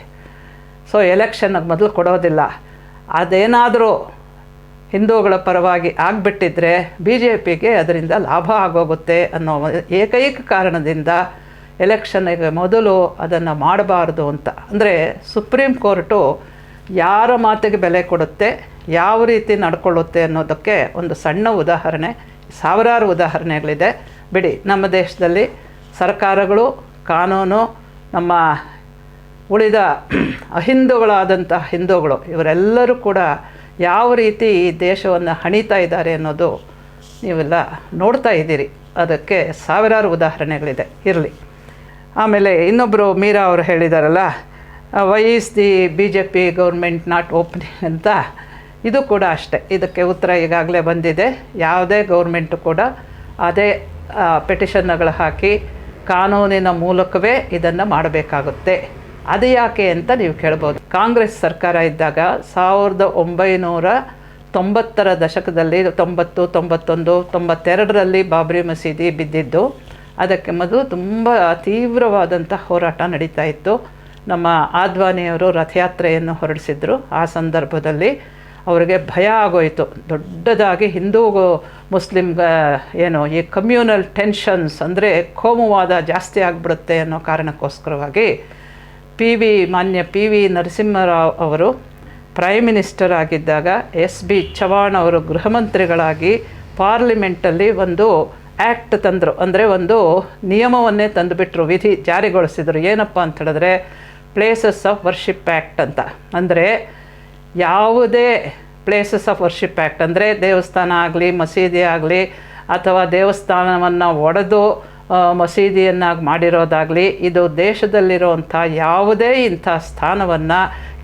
ಸೊ ಎಲೆಕ್ಷನ್ಗೆ ಮೊದಲು ಕೊಡೋದಿಲ್ಲ. ಅದೇನಾದರೂ ಹಿಂದೂಗಳ ಪರವಾಗಿ ಆಗಿಬಿಟ್ಟಿದ್ರೆ ಬಿ ಜೆ ಪಿಗೆ ಅದರಿಂದ ಲಾಭ ಆಗೋಗುತ್ತೆ ಅನ್ನೋ ಏಕೈಕ ಕಾರಣದಿಂದ ಎಲೆಕ್ಷನ್ಗೆ ಮೊದಲು ಅದನ್ನು ಮಾಡಬಾರ್ದು ಅಂತ. ಅಂದರೆ ಸುಪ್ರೀಂ ಕೋರ್ಟು ಯಾರ ಮಾತಿಗೆ ಬೆಲೆ ಕೊಡುತ್ತೆ, ಯಾವ ರೀತಿ ನಡ್ಕೊಳ್ಳುತ್ತೆ ಅನ್ನೋದಕ್ಕೆ ಒಂದು ಸಣ್ಣ ಉದಾಹರಣೆ, ಸಾವಿರಾರು ಉದಾಹರಣೆಗಳಿದೆ. ಬಿಡಿ, ನಮ್ಮ ದೇಶದಲ್ಲಿ ಸರ್ಕಾರಗಳು, ಕಾನೂನು, ನಮ್ಮ ಉಳಿದ ಅಹಿಂದುಗಳಾದಂಥ ಹಿಂದೂಗಳು, ಇವರೆಲ್ಲರೂ ಕೂಡ ಯಾವ ರೀತಿ ಈ ದೇಶವನ್ನು ಹಣಿತಾ ಇದ್ದಾರೆ ಅನ್ನೋದು ನೀವೆಲ್ಲ ನೋಡ್ತಾ ಇದ್ದೀರಿ. ಅದಕ್ಕೆ ಸಾವಿರಾರು ಉದಾಹರಣೆಗಳಿದೆ. ಇರಲಿ. ಆಮೇಲೆ ಇನ್ನೊಬ್ಬರು ಮೀರಾ ಅವರು ಹೇಳಿದಾರಲ್ಲ why is the B J P government not opening ಅಂತ. ಇದು ಕೂಡ ಅಷ್ಟೇ. ಇದಕ್ಕೆ ಉತ್ತರ ಈಗಾಗಲೇ ಬಂದಿದೆ. ಯಾವುದೇ ಗೌರ್ಮೆಂಟು ಕೂಡ ಅದೇ ಪೆಟಿಷನ್ಗಳು ಹಾಕಿ ಕಾನೂನಿನ ಮೂಲಕವೇ ಇದನ್ನು ಮಾಡಬೇಕಾಗುತ್ತೆ. ಅದು ಯಾಕೆ ಅಂತ ನೀವು ಕೇಳ್ಬೋದು. ಕಾಂಗ್ರೆಸ್ ಸರ್ಕಾರ ಇದ್ದಾಗ ಸಾವಿರದ ಒಂಬೈನೂರ ತೊಂಬತ್ತರ ದಶಕದಲ್ಲಿ, ತೊಂಬತ್ತು, ತೊಂಬತ್ತೊಂದು, ತೊಂಬತ್ತೆರಡರಲ್ಲಿ ಬಾಬ್ರಿ ಮಸೀದಿ ಬಿದ್ದಿದ್ದು ಅದಕ್ಕೆ ಮೊದಲು ತುಂಬ ತೀವ್ರವಾದಂಥ ಹೋರಾಟ ನಡೀತಾ ಇತ್ತು. ನಮ್ಮ ಆದ್ವಾನಿಯವರು ರಥಯಾತ್ರೆಯನ್ನು ಹೊರಡಿಸಿದ್ರು. ಆ ಸಂದರ್ಭದಲ್ಲಿ ಅವರಿಗೆ ಭಯ ಆಗೋಯಿತು. ದೊಡ್ಡದಾಗಿ ಹಿಂದೂ ಮುಸ್ಲಿಮ್ ಏನು, ಈ ಕಮ್ಯೂನಲ್ ಟೆನ್ಷನ್ಸ್ ಅಂದರೆ ಕೋಮುವಾದ ಜಾಸ್ತಿ ಆಗಿಬಿಡುತ್ತೆ ಅನ್ನೋ ಕಾರಣಕ್ಕೋಸ್ಕರವಾಗಿ ಪಿ ವಿ ಮಾನ್ಯ ಪಿ ವಿ ನರಸಿಂಹರಾವ್ ಅವರು ಪ್ರೈಮ್ ಮಿನಿಸ್ಟರ್ ಆಗಿದ್ದಾಗ ಎಸ್ ಬಿ ಚವಾಣ್ ಅವರು ಗೃಹ ಮಂತ್ರಿಗಳಾಗಿ ಪಾರ್ಲಿಮೆಂಟಲ್ಲಿ ಒಂದು ಆ್ಯಕ್ಟ್ ತಂದರು. ಅಂದರೆ ಒಂದು ನಿಯಮವನ್ನೇ ತಂದುಬಿಟ್ರು, ವಿಧಿ ಜಾರಿಗೊಳಿಸಿದರು. ಏನಪ್ಪ ಅಂತ ಹೇಳಿದ್ರೆ ಪ್ಲೇಸಸ್ ಆಫ್ ವರ್ಷಿಪ್ ಆ್ಯಕ್ಟ್ ಅಂತ. ಅಂದರೆ ಯಾವುದೇ ಪ್ಲೇಸಸ್ ಆಫ್ ವರ್ಷಿಪ್ ಆ್ಯಕ್ಟ್ ಅಂದರೆ ದೇವಸ್ಥಾನ ಆಗಲಿ, ಮಸೀದಿ ಆಗಲಿ, ಅಥವಾ ದೇವಸ್ಥಾನವನ್ನು ಒಡೆದು ಮಸೀದಿಯನ್ನಾಗಿ ಮಾಡಿರೋದಾಗಲಿ, ಇದು ದೇಶದಲ್ಲಿರುವಂಥ ಯಾವುದೇ ಇಂಥ ಸ್ಥಾನವನ್ನು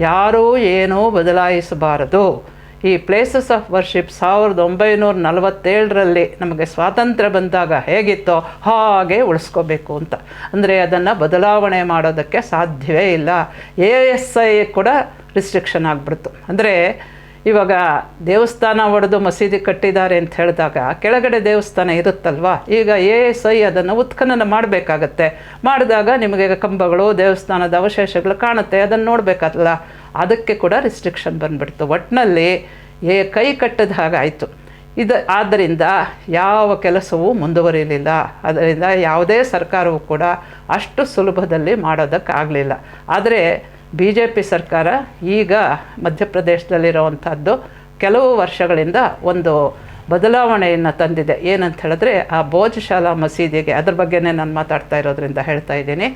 ಯಾರೂ ಏನೂ ಬದಲಾಯಿಸಬಾರದು. ಈ ಪ್ಲೇಸಸ್ ಆಫ್ ವರ್ಷಿಪ್ ಸಾವಿರದ ಒಂಬೈನೂರ ನಲವತ್ತೇಳರಲ್ಲಿ ನಮಗೆ ಸ್ವಾತಂತ್ರ್ಯ ಬಂದಾಗ ಹೇಗಿತ್ತೋ ಹಾಗೆ ಉಳಿಸ್ಕೋಬೇಕು ಅಂತ. ಅಂದರೆ ಅದನ್ನು ಬದಲಾವಣೆ ಮಾಡೋದಕ್ಕೆ ಸಾಧ್ಯವೇ ಇಲ್ಲ. ಎ ಎಸ್ ಐ ಕೂಡ ರಿಸ್ಟ್ರಿಕ್ಷನ್ ಆಗಿಬಿಡ್ತು. ಅಂದರೆ ಇವಾಗ ದೇವಸ್ಥಾನ ಒಡೆದು ಮಸೀದಿ ಕಟ್ಟಿದ್ದಾರೆ ಅಂತ ಹೇಳಿದಾಗ ಕೆಳಗಡೆ ದೇವಸ್ಥಾನ ಇರುತ್ತಲ್ವಾ? ಈಗ ಎ ಎಸ್ ಐ ಅದನ್ನು ಉತ್ಖನನ ಮಾಡಬೇಕಾಗತ್ತೆ. ಮಾಡಿದಾಗ ನಿಮಗೆ ಕಂಬಗಳು, ದೇವಸ್ಥಾನದ ಅವಶೇಷಗಳು ಕಾಣುತ್ತೆ. ಅದನ್ನು ನೋಡಬೇಕಲ್ಲ ಅದಕ್ಕೆ ಕೂಡ ರಿಸ್ಟ್ರಿಕ್ಷನ್ ಬಂದುಬಿಡ್ತು. ಒಟ್ಟಿನಲ್ಲಿ ಏ, ಕೈ ಕಟ್ಟದ ಹಾಗಾಯಿತು ಇದು, ಆದ್ದರಿಂದ ಯಾವ ಕೆಲಸವೂ ಮುಂದುವರಿಲಿಲ್ಲ. ಅದರಿಂದ ಯಾವುದೇ ಸರ್ಕಾರವೂ ಕೂಡ ಅಷ್ಟು ಸುಲಭದಲ್ಲಿ ಮಾಡೋದಕ್ಕಾಗಲಿಲ್ಲ. ಆದರೆ ಬಿ ಜೆ ಪಿ ಸರ್ಕಾರ ಈಗ ಮಧ್ಯಪ್ರದೇಶದಲ್ಲಿರುವಂಥದ್ದು ಕೆಲವು ವರ್ಷಗಳಿಂದ ಒಂದು ಬದಲಾವಣೆಯನ್ನು ತಂದಿದೆ. ಏನಂತ ಹೇಳಿದ್ರೆ ಆ ಭೋಜಶಾಲಾ ಮಸೀದಿಗೆ, ಅದ್ರ ಬಗ್ಗೆನೇ ನಾನು ಮಾತಾಡ್ತಾ ಇರೋದ್ರಿಂದ ಹೇಳ್ತಾ ಇದ್ದೀನಿ.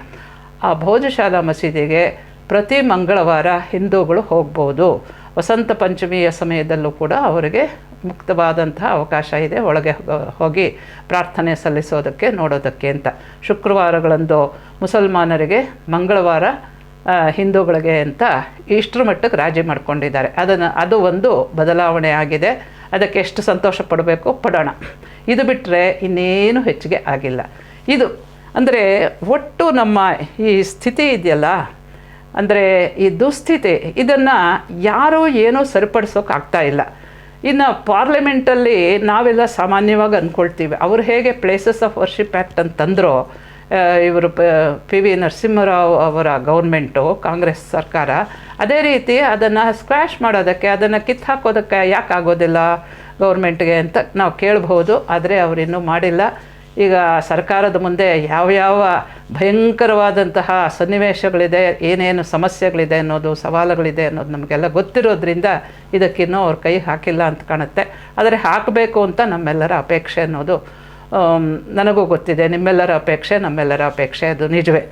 ಆ ಭೋಜಶಾಲಾ ಮಸೀದಿಗೆ ಪ್ರತಿ ಮಂಗಳವಾರ ಹಿಂದೂಗಳು ಹೋಗ್ಬೋದು. ವಸಂತ ಪಂಚಮಿಯ ಸಮಯದಲ್ಲೂ ಕೂಡ ಅವರಿಗೆ ಮುಕ್ತವಾದಂತಹ ಅವಕಾಶ ಇದೆ. ಒಳಗೆ ಹೋಗಿ ಪ್ರಾರ್ಥನೆ ಸಲ್ಲಿಸೋದಕ್ಕೆ, ನೋಡೋದಕ್ಕೆ ಅಂತ. ಶುಕ್ರವಾರಗಳಂದು ಮುಸಲ್ಮಾನರಿಗೆ ಮಂಗಳವಾರ ಹಿಂದೂಗಳಿಗೆ ಅಂತ ಇಷ್ಟರ ಮಟ್ಟಕ್ಕೆ ರಾಜಿ ಮಾಡಿಕೊಂಡಿದ್ದಾರೆ. ಅದನ್ನು, ಅದು ಒಂದು ಬದಲಾವಣೆ ಆಗಿದೆ. ಅದಕ್ಕೆ ಎಷ್ಟು ಸಂತೋಷ ಪಡಬೇಕು? ಪಡೋಣ. ಇದು ಬಿಟ್ಟರೆ ಇನ್ನೇನು ಹೆಚ್ಚಿಗೆ ಆಗಿಲ್ಲ. ಇದು, ಅಂದರೆ ಒಟ್ಟು ನಮ್ಮ ಈ ಸ್ಥಿತಿ ಇದೆಯಲ್ಲ ಅಂದರೆ ಈ ದುಸ್ಥಿತಿ, ಇದನ್ನು ಯಾರೂ ಏನೂ ಸರಿಪಡಿಸೋಕೆ ಆಗ್ತಾ ಇಲ್ಲ. ಇನ್ನು ಪಾರ್ಲಿಮೆಂಟಲ್ಲಿ ನಾವೆಲ್ಲ ಸಾಮಾನ್ಯವಾಗಿ ಅಂದ್ಕೊಳ್ತೀವಿ ಅವರು ಹೇಗೆ ಪ್ಲೇಸಸ್ ಆಫ್ ವರ್ಷಿಪ್ ಆ್ಯಕ್ಟ್ ಅಂತಂದ್ರೋ ಇವರು ಪಿ ವಿ ನರಸಿಂಹರಾವ್ ಅವರ ಗೌರ್ಮೆಂಟು, ಕಾಂಗ್ರೆಸ್ ಸರ್ಕಾರ, ಅದೇ ರೀತಿ ಅದನ್ನು ಸ್ಕ್ವ್ಯಾಶ್ ಮಾಡೋದಕ್ಕೆ, ಅದನ್ನು ಕಿತ್ತಾಕೋದಕ್ಕೆ ಯಾಕೆ ಆಗೋದಿಲ್ಲ ಗೌರ್ಮೆಂಟ್ಗೆ ಅಂತ ನಾವು ಕೇಳಬಹುದು. ಆದರೆ ಅವರಿನ್ನೂ ಮಾಡಿಲ್ಲ. ಈಗ ಸರ್ಕಾರದ ಮುಂದೆ ಯಾವ್ಯಾವ ಭಯಂಕರವಾದಂತಹ ಸನ್ನಿವೇಶಗಳಿದೆ, ಏನೇನು ಸಮಸ್ಯೆಗಳಿದೆ ಅನ್ನೋದು, ಸವಾಲುಗಳಿದೆ ಅನ್ನೋದು ನಮಗೆಲ್ಲ ಗೊತ್ತಿರೋದ್ರಿಂದ ಇದಕ್ಕಿನ್ನೂ ಅವ್ರ ಕೈ ಹಾಕಿಲ್ಲ ಅಂತ ಕಾಣುತ್ತೆ. ಆದರೆ ಹಾಕಬೇಕು ಅಂತ ನಮ್ಮೆಲ್ಲರ ಅಪೇಕ್ಷೆ ಅನ್ನೋದು ನನಗೂ ಗೊತ್ತಿದೆ. ನಿಮ್ಮೆಲ್ಲರ ಅಪೇಕ್ಷೆ, ನಮ್ಮೆಲ್ಲರ ಅಪೇಕ್ಷೆ ಅದು ನಿಜವೇ.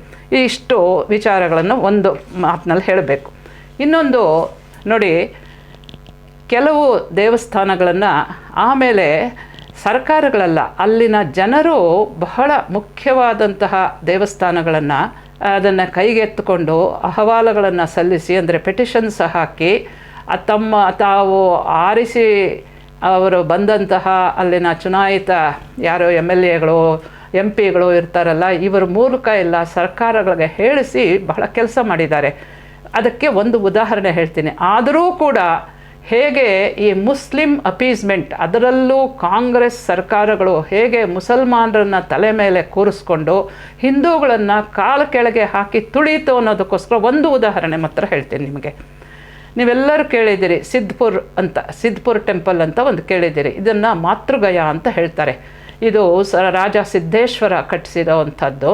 ಇಷ್ಟು ವಿಚಾರಗಳನ್ನು ಒಂದು ಮಾತಿನಲ್ಲಿ ಹೇಳಬೇಕು. ಇನ್ನೊಂದು, ನೋಡಿ, ಕೆಲವು ದೇವಸ್ಥಾನಗಳನ್ನು ಆಮೇಲೆ ಸರ್ಕಾರಗಳಲ್ಲ, ಅಲ್ಲಿನ ಜನರು ಬಹಳ ಮುಖ್ಯವಾದಂತಹ ದೇವಸ್ಥಾನಗಳನ್ನು ಅದನ್ನು ಕೈಗೆತ್ತಿಕೊಂಡು ಅಹವಾಲುಗಳನ್ನು ಸಲ್ಲಿಸಿ, ಅಂದರೆ ಪೆಟಿಷನ್ಸ್ ಹಾಕಿ ತಮ್ಮ ತಾವು ಆರಿಸಿ ಅವರು ಬಂದಂತಹ ಅಲ್ಲಿನ ಚುನಾಯಿತ ಯಾರು ಎಂ ಎಲ್ ಎಗಳು, ಎಂ ಪಿಗಳು ಇರ್ತಾರಲ್ಲ, ಇವರ ಮೂಲಕ ಎಲ್ಲ ಸರ್ಕಾರಗಳಿಗೆ ಹೇಳಿಸಿ ಬಹಳ ಕೆಲಸ ಮಾಡಿದ್ದಾರೆ. ಅದಕ್ಕೆ ಒಂದು ಉದಾಹರಣೆ ಹೇಳ್ತೀನಿ. ಆದರೂ ಕೂಡ ಹೇಗೆ ಈ ಮುಸ್ಲಿಂ ಅಪೀಸ್ಮೆಂಟ್, ಅದರಲ್ಲೂ ಕಾಂಗ್ರೆಸ್ ಸರ್ಕಾರಗಳು ಹೇಗೆ ಮುಸಲ್ಮಾನರನ್ನ ತಲೆ ಮೇಲೆ ಕೂರಿಸ್ಕೊಂಡು ಹಿಂದೂಗಳನ್ನು ಕಾಲ ಕೆಳಗೆ ಹಾಕಿ ತುಳಿಯಿತು ಅನ್ನೋದಕ್ಕೋಸ್ಕರ ಒಂದು ಉದಾಹರಣೆ ಮಾತ್ರ ಹೇಳ್ತೀನಿ ನಿಮಗೆ. ನೀವೆಲ್ಲರೂ ಕೇಳಿದ್ದೀರಿ ಸಿದ್ಪುರ್ ಅಂತ ಸಿದ್ಪುರ್ ಟೆಂಪಲ್ ಅಂತ ಒಂದು ಕೇಳಿದ್ದೀರಿ. ಇದನ್ನು ಮಾತೃಗಯ ಅಂತ ಹೇಳ್ತಾರೆ. ಇದು ಸ, ರಾಜ ಸಿದ್ದೇಶ್ವರ ಕಟ್ಟಿಸಿರೋವಂಥದ್ದು.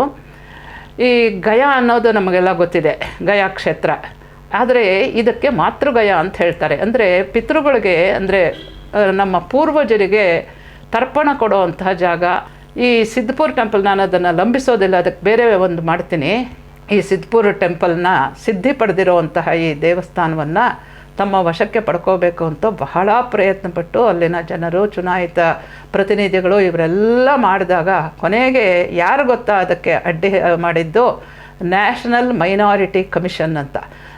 ಈ ಗಯಾ ಅನ್ನೋದು ನಮಗೆಲ್ಲ ಗೊತ್ತಿದೆ, ಗಯಾ ಕ್ಷೇತ್ರ. ಆದರೆ ಇದಕ್ಕೆ ಮಾತೃಗಯ ಅಂತ ಹೇಳ್ತಾರೆ. ಅಂದರೆ ಪಿತೃಗಳಿಗೆ, ಅಂದರೆ ನಮ್ಮ ಪೂರ್ವಜರಿಗೆ ತರ್ಪಣ ಕೊಡುವಂತಹ ಜಾಗ. ಈ ಸಿದ್ಧಪುರ ಟೆಂಪಲ್ ನಾನು ಅದನ್ನು ಲಂಬಿಸೋದಿಲ್ಲ, ಅದಕ್ಕೆ ಬೇರೆ ಒಂದು ಮಾಡ್ತೀನಿ. ಈ ಸಿದ್ಧಪುರ ಟೆಂಪಲ್ನ ಸಿದ್ಧಿ ಪಡೆದಿರುವಂತಹ ಈ ದೇವಸ್ಥಾನವನ್ನು ತಮ್ಮ ವಶಕ್ಕೆ ಪಡ್ಕೋಬೇಕು ಅಂತ ಬಹಳ ಪ್ರಯತ್ನಪಟ್ಟು ಅಲ್ಲಿನ ಜನರು, ಚುನಾಯಿತ ಪ್ರತಿನಿಧಿಗಳು ಇವರೆಲ್ಲ ಮಾಡಿದಾಗ ಕೊನೆಗೆ ಯಾರು ಗೊತ್ತಾ ಅದಕ್ಕೆ ಅಡ್ಡಿ ಮಾಡಿದ್ದು? ನ್ಯಾಷನಲ್ ಮೈನಾರಿಟಿ ಕಮಿಷನ್ ಅಂತ.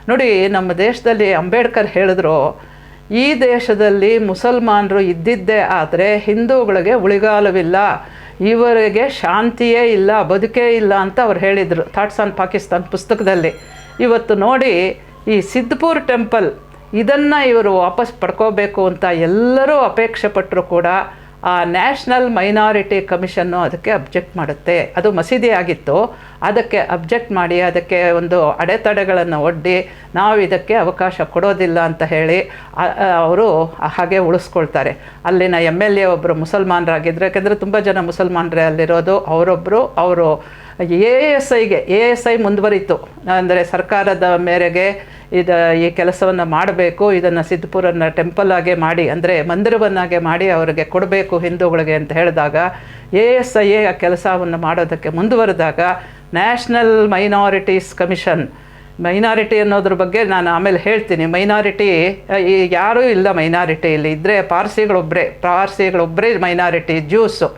ನೋಡಿ, ನಮ್ಮ ದೇಶದಲ್ಲಿ ಅಂಬೇಡ್ಕರ್ ಹೇಳಿದ್ರು, ಈ ದೇಶದಲ್ಲಿ ಮುಸಲ್ಮಾನರು ಇದ್ದಿದ್ದೇ ಆದರೆ ಹಿಂದೂಗಳಿಗೆ ಉಳಿಗಾಲವಿಲ್ಲ ಇವರಿಗೆ ಶಾಂತಿಯೇ ಇಲ್ಲ, ಬದುಕೇ ಇಲ್ಲ ಅಂತ ಅವ್ರು ಹೇಳಿದರು, ಥಾಟ್ಸ್ ಆನ್ ಪಾಕಿಸ್ತಾನ್ ಪುಸ್ತಕದಲ್ಲಿ. ಇವತ್ತು ನೋಡಿ, ಈ ಸಿದ್ಧಪುರ್ ಟೆಂಪಲ್, ಇದನ್ನು ಇವರು ವಾಪಸ್ ಪಡ್ಕೋಬೇಕು ಅಂತ ಎಲ್ಲರೂ ಅಪೇಕ್ಷೆ ಪಟ್ಟರು ಕೂಡ ಆ ನ್ಯಾಷನಲ್ ಮೈನಾರಿಟಿ ಕಮಿಷನ್ನು ಅದಕ್ಕೆ ಅಬ್ಜೆಕ್ಟ್ ಮಾಡುತ್ತೆ. ಅದು ಮಸೀದಿ ಆಗಿತ್ತು. ಅದಕ್ಕೆ ಅಬ್ಜೆಕ್ಟ್ ಮಾಡಿ ಅದಕ್ಕೆ ಒಂದು ಅಡೆತಡೆಗಳನ್ನು ಒಡ್ಡಿ ನಾವು ಇದಕ್ಕೆ ಅವಕಾಶ ಕೊಡೋದಿಲ್ಲ ಅಂತ ಹೇಳಿ ಅವರು ಹಾಗೆ ಉಳಿಸ್ಕೊಳ್ತಾರೆ. ಅಲ್ಲಿನ ಎಂ ಎಲ್ ಎ ಒಬ್ಬರು ಮುಸಲ್ಮಾನರಾಗಿದ್ದರು ಯಾಕೆಂದರೆ ತುಂಬ ಜನ ಮುಸಲ್ಮಾನರೇ ಅಲ್ಲಿರೋದು. ಅವರೊಬ್ಬರು ಅವರು ಎ ಎಸ್ ಐಗೆ ಎ ಎಸ್ ಐ ಮುಂದುವರಿತು. ಅಂದರೆ ಸರ್ಕಾರದ ಮೇರೆಗೆ ಇದು ಈ ಕೆಲಸವನ್ನು ಮಾಡಬೇಕು, ಇದನ್ನು ಸಿದ್ಧಪುರನ ಟೆಂಪಲ್ ಆಗೇ ಮಾಡಿ, ಅಂದರೆ ಮಂದಿರವನ್ನಾಗೆ ಮಾಡಿ ಅವರಿಗೆ ಕೊಡಬೇಕು ಹಿಂದೂಗಳಿಗೆ ಅಂತ ಹೇಳಿದಾಗ, ಎ ಎಸ್ ಐ ಎ ಆ ಕೆಲಸವನ್ನು ಮಾಡೋದಕ್ಕೆ ಮುಂದುವರೆದಾಗ ನ್ಯಾಷನಲ್ ಮೈನಾರಿಟೀಸ್ ಕಮಿಷನ್ ಮೈನಾರಿಟಿ ಅನ್ನೋದ್ರ ಬಗ್ಗೆ ನಾನು ಆಮೇಲೆ ಹೇಳ್ತೀನಿ. ಮೈನಾರಿಟಿ ಈ ಯಾರೂ ಇಲ್ಲ ಮೈನಾರಿಟಿ ಇಲ್ಲಿ. ಇದ್ದರೆ ಪಾರ್ಸಿಗಳೊಬ್ಬರೇ ಪಾರ್ಸಿಗಳೊಬ್ಬರೇ ಮೈನಾರಿಟಿ ಜ್ಯೂಸು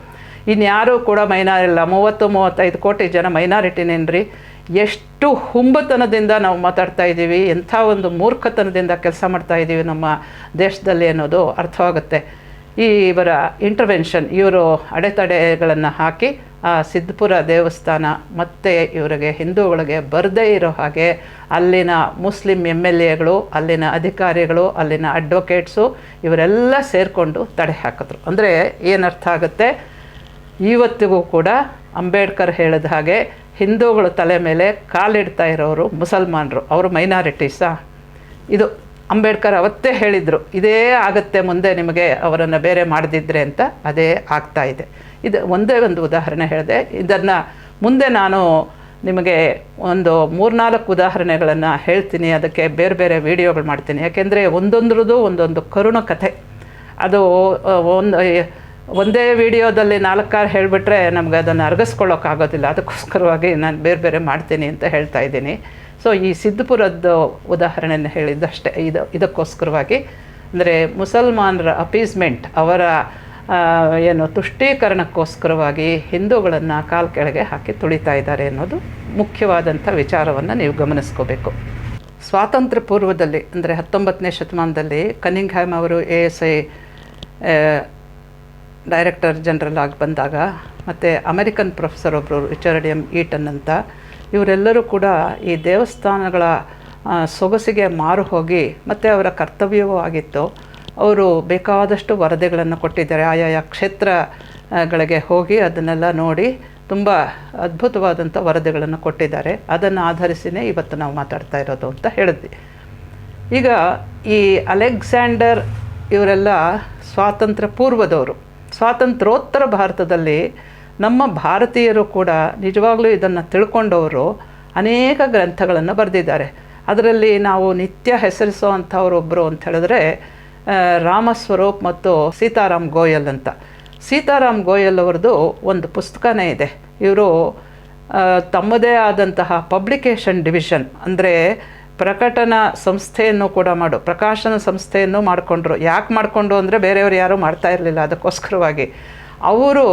ಇನ್ಯಾರೂ ಕೂಡ ಮೈನಾರಿ ಇಲ್ಲ. ಮೂವತ್ತು, ಮೂವತ್ತೈದು ಕೋಟಿ ಜನ ಮೈನಾರಿಟಿನೇನ್ರಿ ಎಷ್ಟು ಹುಂಬತನದಿಂದ ನಾವು ಮಾತಾಡ್ತಾ ಇದ್ದೀವಿ, ಎಂಥ ಒಂದು ಮೂರ್ಖತನದಿಂದ ಕೆಲಸ ಮಾಡ್ತಾ ಇದ್ದೀವಿ ನಮ್ಮ ದೇಶದಲ್ಲಿ ಅನ್ನೋದು ಅರ್ಥವಾಗುತ್ತೆ. ಈ ಇವರ ಇಂಟರ್ವೆನ್ಷನ್ ಇವರು ಅಡೆತಡೆಗಳನ್ನು ಹಾಕಿ, ಆ ಸಿದ್ಧಪುರ ದೇವಸ್ಥಾನ ಮತ್ತು ಇವರಿಗೆ ಹಿಂದೂಗಳಿಗೆ ಬರದೇ ಇರೋ ಹಾಗೆ ಅಲ್ಲಿನ ಮುಸ್ಲಿಂ ಎಂ ಎಲ್ ಎಗಳು ಅಲ್ಲಿನ ಅಧಿಕಾರಿಗಳು, ಅಲ್ಲಿನ ಅಡ್ವೊಕೇಟ್ಸು ಇವರೆಲ್ಲ ಸೇರಿಕೊಂಡು ತಡೆ ಹಾಕಿದ್ರು. ಅಂದರೆ ಏನರ್ಥ ಆಗುತ್ತೆ? ಇವತ್ತಿಗೂ ಕೂಡ ಅಂಬೇಡ್ಕರ್ ಹೇಳಿದ ಹಾಗೆ ಹಿಂದೂಗಳ ತಲೆ ಮೇಲೆ ಕಾಲಿಡ್ತಾ ಇರೋರು ಮುಸಲ್ಮಾನರು, ಅವರು ಮೈನಾರಿಟೀಸಾ? ಇದು ಅಂಬೇಡ್ಕರ್ ಅವತ್ತೇ ಹೇಳಿದರು, ಇದೇ ಆಗುತ್ತೆ ಮುಂದೆ ನಿಮಗೆ ಅವರನ್ನು ಬೇರೆ ಮಾಡದಿದ್ರೆ ಅಂತ ಅದೇ ಆಗ್ತಾ ಇದೆ. ಇದು ಒಂದೇ ಒಂದು ಉದಾಹರಣೆ ಹೇಳಿದೆ, ಇದನ್ನು ಮುಂದೆ ನಾನು ನಿಮಗೆ ಒಂದು ಮೂರ್ನಾಲ್ಕು ಉದಾಹರಣೆಗಳನ್ನು ಹೇಳ್ತೀನಿ, ಅದಕ್ಕೆ ಬೇರೆ ಬೇರೆ ವೀಡಿಯೋಗಳು ಮಾಡ್ತೀನಿ. ಯಾಕೆಂದರೆ ಒಂದೊಂದ್ರದ್ದು ಒಂದೊಂದು ಕರುಣ ಕಥೆ ಅದು ಒಂದು ಒಂದೇ ವಿಡಿಯೋದಲ್ಲಿ ನಾಲ್ಕಾರು ಹೇಳಿಬಿಟ್ರೆ ನಮ್ಗೆ ಅದನ್ನು ಅರಗಿಸ್ಕೊಳ್ಳೋಕ್ಕಾಗೋದಿಲ್ಲ. ಅದಕ್ಕೋಸ್ಕರವಾಗಿ ನಾನು ಬೇರೆ ಬೇರೆ ಮಾಡ್ತೀನಿ ಅಂತ ಹೇಳ್ತಾ ಇದ್ದೀನಿ. ಸೊ ಈ ಸಿದ್ಧಪುರದ್ದು ಉದಾಹರಣೆಯನ್ನು ಹೇಳಿದ್ದಷ್ಟೇ. ಇದು, ಇದಕ್ಕೋಸ್ಕರವಾಗಿ ಅಂದರೆ ಮುಸಲ್ಮಾನರ ಅಪೀಸ್ಮೆಂಟ್, ಅವರ ಏನು ತುಷ್ಟೀಕರಣಕ್ಕೋಸ್ಕರವಾಗಿ ಹಿಂದೂಗಳನ್ನು ಕಾಲು ಕೆಳಗೆ ಹಾಕಿ ತುಳಿತಾ ಇದ್ದಾರೆ ಅನ್ನೋದು ಮುಖ್ಯವಾದಂಥ ವಿಚಾರವನ್ನು ನೀವು ಗಮನಿಸ್ಕೋಬೇಕು. ಸ್ವಾತಂತ್ರ್ಯ ಪೂರ್ವದಲ್ಲಿ ಅಂದರೆ ಹತ್ತೊಂಬತ್ತನೇ ಶತಮಾನದಲ್ಲಿ ಕನಿಂಗ್ಹ್ಯಾಮ್ ಅವರು A S I director general ಆಗಿ ಬಂದಾಗ, ಮತ್ತು ಅಮೆರಿಕನ್ ಪ್ರೊಫೆಸರ್ ಒಬ್ಬರು ರಿಚರ್ಡ್ ಎಂ ಈಟನ್ ಅಂತ, ಇವರೆಲ್ಲರೂ ಕೂಡ ಈ ದೇವಸ್ಥಾನಗಳ ಸೊಗಸಿಗೆ ಮಾರು ಹೋಗಿ, ಮತ್ತು ಅವರ ಕರ್ತವ್ಯವೂ ಆಗಿತ್ತು. ಅವರು ಬೇಕಾದಷ್ಟು ವರದಿಗಳನ್ನು ಕೊಟ್ಟಿದ್ದಾರೆ. ಆಯಾಯ ಕ್ಷೇತ್ರಗಳಿಗೆ ಹೋಗಿ ಅದನ್ನೆಲ್ಲ ನೋಡಿ ತುಂಬ ಅದ್ಭುತವಾದಂಥ ವರದಿಗಳನ್ನು ಕೊಟ್ಟಿದ್ದಾರೆ. ಅದನ್ನು ಆಧರಿಸಿನೇ ಇವತ್ತು ನಾವು ಮಾತಾಡ್ತಾ ಇರೋದು ಅಂತ ಹೇಳಿದ್ವಿ. ಈಗ ಈ ಅಲೆಕ್ಸಾಂಡರ್ ಇವರೆಲ್ಲ ಸ್ವಾತಂತ್ರ್ಯ ಪೂರ್ವದವರು. ಸ್ವಾತಂತ್ರ್ಯೋತ್ತರ ಭಾರತದಲ್ಲಿ ನಮ್ಮ ಭಾರತೀಯರು ಕೂಡ ನಿಜವಾಗಲೂ ಇದನ್ನು ತಿಳ್ಕೊಂಡವರು ಅನೇಕ ಗ್ರಂಥಗಳನ್ನು ಬರೆದಿದ್ದಾರೆ. ಅದರಲ್ಲಿ ನಾವು ನಿತ್ಯ ಹೆಸರಿಸೋ ಅಂಥವ್ರೊಬ್ಬರು ಅಂತ ಹೇಳಿದ್ರೆ ರಾಮಸ್ವರೂಪ್ ಮತ್ತು ಸೀತಾರಾಮ್ ಗೋಯಲ್ ಅಂತ. ಸೀತಾರಾಮ್ ಗೋಯಲ್ ಅವರದು ಒಂದು ಪುಸ್ತಕನೇ ಇದೆ. ಇವರು ತಮ್ಮದೇ ಆದಂತಹ ಪಬ್ಲಿಕೇಶನ್ ಡಿವಿಷನ್ ಅಂದರೆ ಪ್ರಕಟಣಾ ಸಂಸ್ಥೆಯನ್ನು ಕೂಡ ಮಾಡು. ಪ್ರಕಾಶನ ಸಂಸ್ಥೆಯನ್ನು ಮಾಡಿಕೊಂಡ್ರು. ಯಾಕೆ ಮಾಡಿಕೊಂಡು ಅಂದರೆ ಬೇರೆಯವರು ಯಾರೂ ಮಾಡ್ತಾ ಇರಲಿಲ್ಲ ಅದಕ್ಕೋಸ್ಕರವಾಗಿ. ಅವರು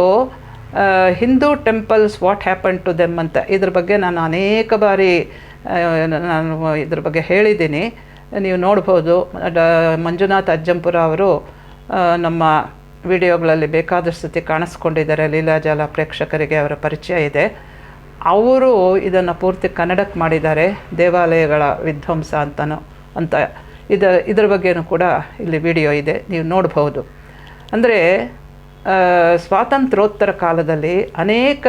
Hindu temples what happen to them ಅಂತ. ಇದ್ರ ಬಗ್ಗೆ ನಾನು ಅನೇಕ ಬಾರಿ ನಾನು ಇದ್ರ ಬಗ್ಗೆ ಹೇಳಿದ್ದೀನಿ. ನೀವು ನೋಡ್ಬೋದು ಮಂಜುನಾಥ್ ಅಜ್ಜಂಪುರ ಅವರು ನಮ್ಮ ವಿಡಿಯೋಗಳಲ್ಲಿ ಬೇಕಾದಷ್ಟು ಸತಿ ಕಾಣಿಸ್ಕೊಂಡಿದ್ದಾರೆ. ಲೀಲಾಜಾಲ ಪ್ರೇಕ್ಷಕರಿಗೆ ಅವರ ಪರಿಚಯ ಇದೆ. ಅವರು ಇದನ್ನು ಪೂರ್ತಿ ಕನ್ನಡಕ್ಕೆ ಮಾಡಿದ್ದಾರೆ, ದೇವಾಲಯಗಳ ವಿಧ್ವಂಸ ಅಂತನೋ ಅಂತ. ಇದ, ಇದರ ಬಗ್ಗೆನೂ ಕೂಡ ಇಲ್ಲಿ ವಿಡಿಯೋ ಇದೆ, ನೀವು ನೋಡಬಹುದು. ಅಂದರೆ ಸ್ವಾತಂತ್ರ್ಯೋತ್ತರ ಕಾಲದಲ್ಲಿ ಅನೇಕ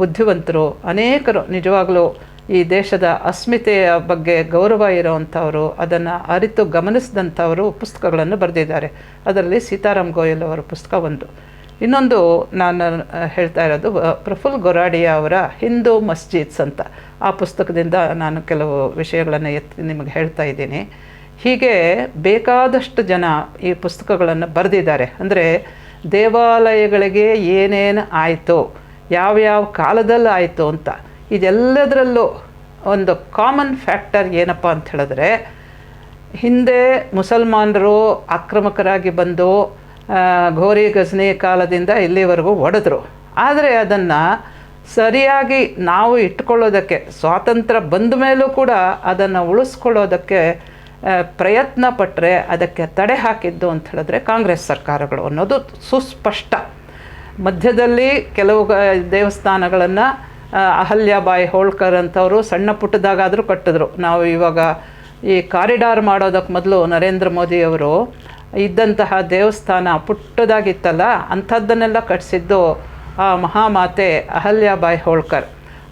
ಬುದ್ಧಿವಂತರು, ಅನೇಕರು, ನಿಜವಾಗಲೂ ಈ ದೇಶದ ಅಸ್ಮಿತೆಯ ಬಗ್ಗೆ ಗೌರವ ಇರೋವಂಥವರು, ಅದನ್ನು ಅರಿತು ಗಮನಿಸಿದಂಥವರು ಪುಸ್ತಕಗಳನ್ನು ಬರೆದಿದ್ದಾರೆ. ಅದರಲ್ಲಿ ಸೀತಾರಾಮ್ ಗೋಯಲ್ ಅವರ ಪುಸ್ತಕ ಒಂದು. ಇನ್ನೊಂದು ನಾನು ಹೇಳ್ತಾ ಇರೋದು ಪ್ರಫುಲ್ ಗೊರಾಡಿಯ ಅವರ ಹಿಂದೂ ಮಸ್ಜಿದ್ಸ್ ಅಂತ. ಆ ಪುಸ್ತಕದಿಂದ ನಾನು ಕೆಲವು ವಿಷಯಗಳನ್ನು ಎತ್ತಿ ನಿಮಗೆ ಹೇಳ್ತಾ ಇದ್ದೀನಿ. ಹೀಗೆ ಬೇಕಾದಷ್ಟು ಜನ ಈ ಪುಸ್ತಕಗಳನ್ನು ಬರೆದಿದ್ದಾರೆ. ಅಂದರೆ ದೇವಾಲಯಗಳಿಗೆ ಏನೇನು ಆಯಿತು, ಯಾವ್ಯಾವ ಕಾಲದಲ್ಲಿ ಆಯಿತು ಅಂತ. ಇದೆಲ್ಲದರಲ್ಲೂ ಒಂದು ಕಾಮನ್ ಫ್ಯಾಕ್ಟರ್ ಏನಪ್ಪ ಅಂತ ಹೇಳಿದ್ರೆ, ಹಿಂದೆ ಮುಸಲ್ಮಾನರು ಆಕ್ರಮಕರಾಗಿ ಬಂದು ಘೋರಿ ಗಜ್ನಿ ಕಾಲದಿಂದ ಇಲ್ಲಿವರೆಗೂ ಒಡೆದ್ರು ಆದರೆ ಅದನ್ನು ಸರಿಯಾಗಿ ನಾವು ಇಟ್ಕೊಳ್ಳೋದಕ್ಕೆ, ಸ್ವಾತಂತ್ರ್ಯ ಬಂದ ಮೇಲೂ ಕೂಡ ಅದನ್ನು ಉಳಿಸ್ಕೊಳ್ಳೋದಕ್ಕೆ ಪ್ರಯತ್ನ ಪಟ್ಟರೆ ಅದಕ್ಕೆ ತಡೆ ಹಾಕಿದ್ದು ಅಂತ ಹೇಳಿದ್ರೆ ಕಾಂಗ್ರೆಸ್ ಸರ್ಕಾರಗಳು ಅನ್ನೋದು ಸುಸ್ಪಷ್ಟ. ಮಧ್ಯದಲ್ಲಿ ಕೆಲವು ದೇವಸ್ಥಾನಗಳನ್ನು ಅಹಲ್ಯಾಬಾಯಿ ಹೋಳ್ಕರ್ ಅಂತವರು ಸಣ್ಣ ಪುಟ್ಟದಾಗಾದರೂ ಕಟ್ಟಿದ್ರು. ನಾವು ಇವಾಗ ಈ ಕಾರಿಡಾರ್ ಮಾಡೋದಕ್ಕೆ ಮೊದಲು ನರೇಂದ್ರ ಮೋದಿಯವರು ಇದ್ದಂತಹ ದೇವಸ್ಥಾನ ಪುಟ್ಟದಾಗಿತ್ತಲ್ಲ, ಅಂಥದ್ದನ್ನೆಲ್ಲ ಕಟ್ಟಿಸಿದ್ದು ಆ ಮಹಾಮಾತೆ ಅಹಲ್ಯಾಬಾಯಿ ಹೋಳ್ಕರ್.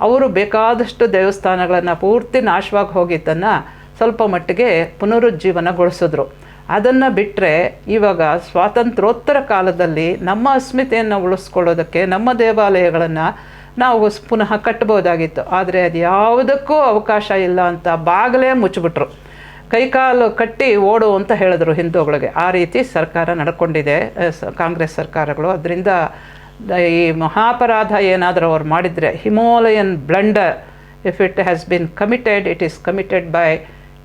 ಅವರು ಬೇಕಾದಷ್ಟು ದೇವಸ್ಥಾನಗಳನ್ನು ಪೂರ್ತಿ ನಾಶವಾಗಿ ಹೋಗಿದ್ದನ್ನು ಸ್ವಲ್ಪ ಮಟ್ಟಿಗೆ ಪುನರುಜ್ಜೀವನಗೊಳಿಸಿದ್ರು. ಅದನ್ನು ಬಿಟ್ಟರೆ ಇವಾಗ ಸ್ವಾತಂತ್ರ್ಯೋತ್ತರ ಕಾಲದಲ್ಲಿ ನಮ್ಮ ಅಸ್ಮಿತೆಯನ್ನು ಉಳಿಸ್ಕೊಳ್ಳೋದಕ್ಕೆ, ನಮ್ಮ ದೇವಾಲಯಗಳನ್ನು ನಾವು ಪುನಃ ಕಟ್ಟಬಹುದಾಗಿತ್ತು. ಆದರೆ ಅದು ಯಾವುದಕ್ಕೂ ಅವಕಾಶ ಇಲ್ಲ ಅಂತ ಬಾಗಲೇ ಮುಚ್ಚಿಬಿಟ್ರು. ಕೈಕಾಲು ಕಟ್ಟಿ ಓಡು ಅಂತ ಹೇಳಿದ್ರು ಹಿಂದೂಗಳಿಗೆ. ಆ ರೀತಿ ಸರ್ಕಾರ ನಡ್ಕೊಂಡಿದೆ. ಕಾಂಗ್ರೆಸ್ ಸರ್ಕಾರಗಳು. ಅದರಿಂದ ಈ ಮಹಾಪರಾಧ ಏನಾದರೂ ಅವ್ರು ಮಾಡಿದರೆ, Himalayan blunder if it has been committed it is committed by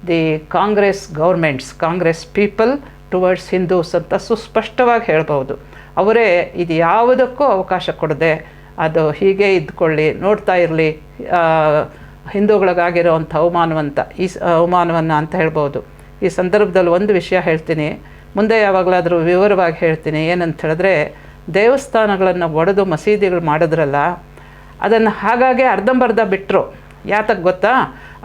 the Congress governments Congress people towards Hindus ಅಂತ ಸುಸ್ಪಷ್ಟವಾಗಿ ಹೇಳ್ಬೋದು ಅವರೇ ಇದು ಯಾವುದಕ್ಕೂ ಅವಕಾಶ ಕೊಡದೆ ಅದು ಹೀಗೆ ಇದ್ಕೊಳ್ಳಿ, ನೋಡ್ತಾ ಇರಲಿ ಹಿಂದೂಗಳಿಗಾಗಿರೋವಂಥ ಅವಮಾನವಂತ, ಈ ಅವಮಾನವನ್ನು ಅಂತ ಹೇಳ್ಬೋದು. ಈ ಸಂದರ್ಭದಲ್ಲಿ ಒಂದು ವಿಷಯ ಹೇಳ್ತೀನಿ. ಮುಂದೆ ಯಾವಾಗಲಾದರೂ ವಿವರವಾಗಿ ಹೇಳ್ತೀನಿ. ಏನಂತ ಹೇಳಿದ್ರೆ, ದೇವಸ್ಥಾನಗಳನ್ನು ಒಡೆದು ಮಸೀದಿಗಳು ಮಾಡಿದ್ರಲ್ಲ, ಅದನ್ನು ಹಾಗಾಗಿ ಅರ್ಧಂಬರ್ಧ ಬಿಟ್ಟರು ಯಾತಕ್ಕೆ ಗೊತ್ತಾ?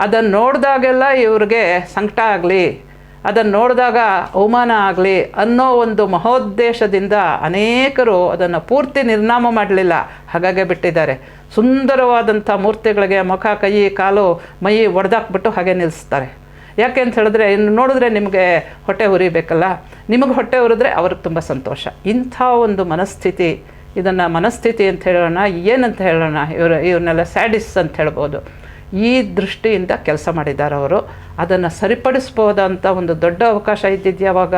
ಅದನ್ನು ನೋಡಿದಾಗೆಲ್ಲ ಇವ್ರಿಗೆ ಸಂಕಟ ಆಗಲಿ. ಅದನ್ನು ನೋಡಿದಾಗ ಅವಮಾನ ಆಗಲಿ ಅನ್ನೋ ಒಂದು ಮಹೋದ್ದೇಶದಿಂದ ಅನೇಕರು ಅದನ್ನು ಪೂರ್ತಿ ನಿರ್ನಾಮ ಮಾಡಲಿಲ್ಲ. ಹಾಗಾಗೆ ಬಿಟ್ಟಿದ್ದಾರೆ. ಸುಂದರವಾದಂಥ ಮೂರ್ತಿಗಳಿಗೆ ಮುಖ, ಕೈ, ಕಾಲು, ಮೈ ಒಡೆದಾಕ್ಬಿಟ್ಟು ಹಾಗೆ ನಿಲ್ಲಿಸ್ತಾರೆ. ಯಾಕೆ ಅಂತ ಹೇಳಿದ್ರೆ, ಇನ್ನು ನೋಡಿದ್ರೆ ನಿಮಗೆ ಹೊಟ್ಟೆ ಉರಿಬೇಕಲ್ಲ? ನಿಮಗೆ ಹೊಟ್ಟೆ ಉರಿದ್ರೆ ಅವ್ರಿಗೆ ತುಂಬ ಸಂತೋಷ. ಇಂಥ ಒಂದು ಮನಸ್ಥಿತಿ, ಇದನ್ನು ಮನಸ್ಥಿತಿ ಅಂತ ಹೇಳೋಣ, ಏನಂತ ಹೇಳೋಣ? ಇವರು, ಇವ್ರನ್ನೆಲ್ಲ ಸ್ಯಾಡಿಸ್ ಅಂತ ಹೇಳ್ಬೋದು. ಈ ದೃಷ್ಟಿಯಿಂದ ಕೆಲಸ ಮಾಡಿದ್ದಾರೆ ಅವರು. ಅದನ್ನು ಸರಿಪಡಿಸ್ಬೋದಂಥ ಒಂದು ದೊಡ್ಡ ಅವಕಾಶ ಇದ್ದಿದ್ಯಾವಾಗ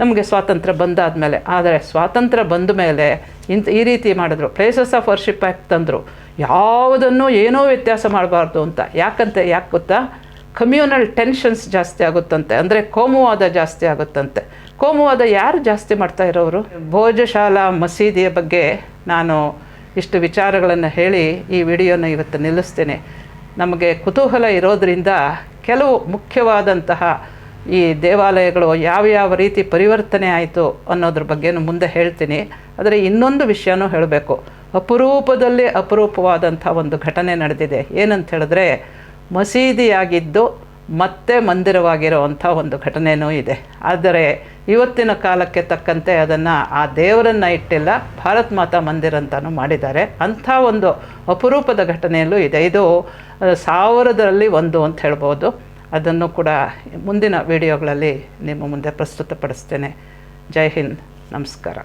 ನಮಗೆ ಸ್ವಾತಂತ್ರ್ಯ ಬಂದಾದಮೇಲೆ. ಆದರೆ ಸ್ವಾತಂತ್ರ್ಯ ಬಂದ ಮೇಲೆ ಇಂಥ ಈ ರೀತಿ ಮಾಡಿದ್ರು. ಪ್ಲೇಸಸ್ ಆಫ್ ವರ್ಷಿಪ್ ಆ್ಯಕ್ಟ್ ತಂದರು. ಯಾವುದನ್ನು ಏನೋ ವ್ಯತ್ಯಾಸ ಮಾಡಬಾರ್ದು ಅಂತ. ಯಾಕಂತ? ಯಾಕೆ ಗೊತ್ತಾ? ಕಮ್ಯೂನಲ್ ಟೆನ್ಷನ್ಸ್ ಜಾಸ್ತಿ ಆಗುತ್ತಂತೆ. ಅಂದರೆ ಕೋಮುವಾದ ಜಾಸ್ತಿ ಆಗುತ್ತಂತೆ. ಕೋಮುವಾದ ಯಾರು ಜಾಸ್ತಿ ಮಾಡ್ತಾ ಇರೋರು ಭೋಜಶಾಲಾ ಮಸೀದಿಯ ಬಗ್ಗೆ ನಾನು ಇಷ್ಟು ವಿಚಾರಗಳನ್ನು ಹೇಳಿ ಈ ವಿಡಿಯೋನ ಇವತ್ತು ನಿಲ್ಲಿಸ್ತೇನೆ. ನಮಗೆ ಕುತೂಹಲ ಇರೋದರಿಂದ ಕೆಲವು ಮುಖ್ಯವಾದಂತಹ ಈ ದೇವಾಲಯಗಳು ಯಾವ್ಯಾವ ರೀತಿ ಪರಿವರ್ತನೆ ಆಯಿತು ಅನ್ನೋದ್ರ ಬಗ್ಗೆನೂ ಮುಂದೆ ಹೇಳ್ತೀನಿ. ಆದರೆ ಇನ್ನೊಂದು ವಿಷಯನೂ ಹೇಳಬೇಕು. ಅಪರೂಪದಲ್ಲಿ ಅಪರೂಪವಾದಂಥ ಒಂದು ಘಟನೆ ನಡೆದಿದೆ. ಏನಂತ ಹೇಳಿದ್ರೆ ಮಸೀದಿಯಾಗಿದ್ದು ಮತ್ತೆ ಮಂದಿರವಾಗಿರುವಂಥ ಒಂದು ಘಟನೆಯೂ ಇದೆ. ಆದರೆ ಇವತ್ತಿನ ಕಾಲಕ್ಕೆ ತಕ್ಕಂತೆ ಅದನ್ನು ಆ ದೇವರನ್ನು ಇಟ್ಟಿಲ್ಲ ಭಾರತ್ ಮಾತಾ ಮಂದಿರ ಅಂತಲೂ ಮಾಡಿದ್ದಾರೆ. ಅಂಥ ಒಂದು ಅಪರೂಪದ ಘಟನೆಯಲ್ಲೂ ಇದೆ. ಇದು ಸಾವಿರದಲ್ಲಿ ಒಂದು ಅಂತ ಹೇಳ್ಬೋದು. ಅದನ್ನು ಕೂಡ ಮುಂದಿನ ವಿಡಿಯೋಗಳಲ್ಲಿ ನಿಮ್ಮ ಮುಂದೆ ಪ್ರಸ್ತುತಪಡಿಸ್ತೇನೆ. ಜೈ ಹಿಂದ್. ನಮಸ್ಕಾರ.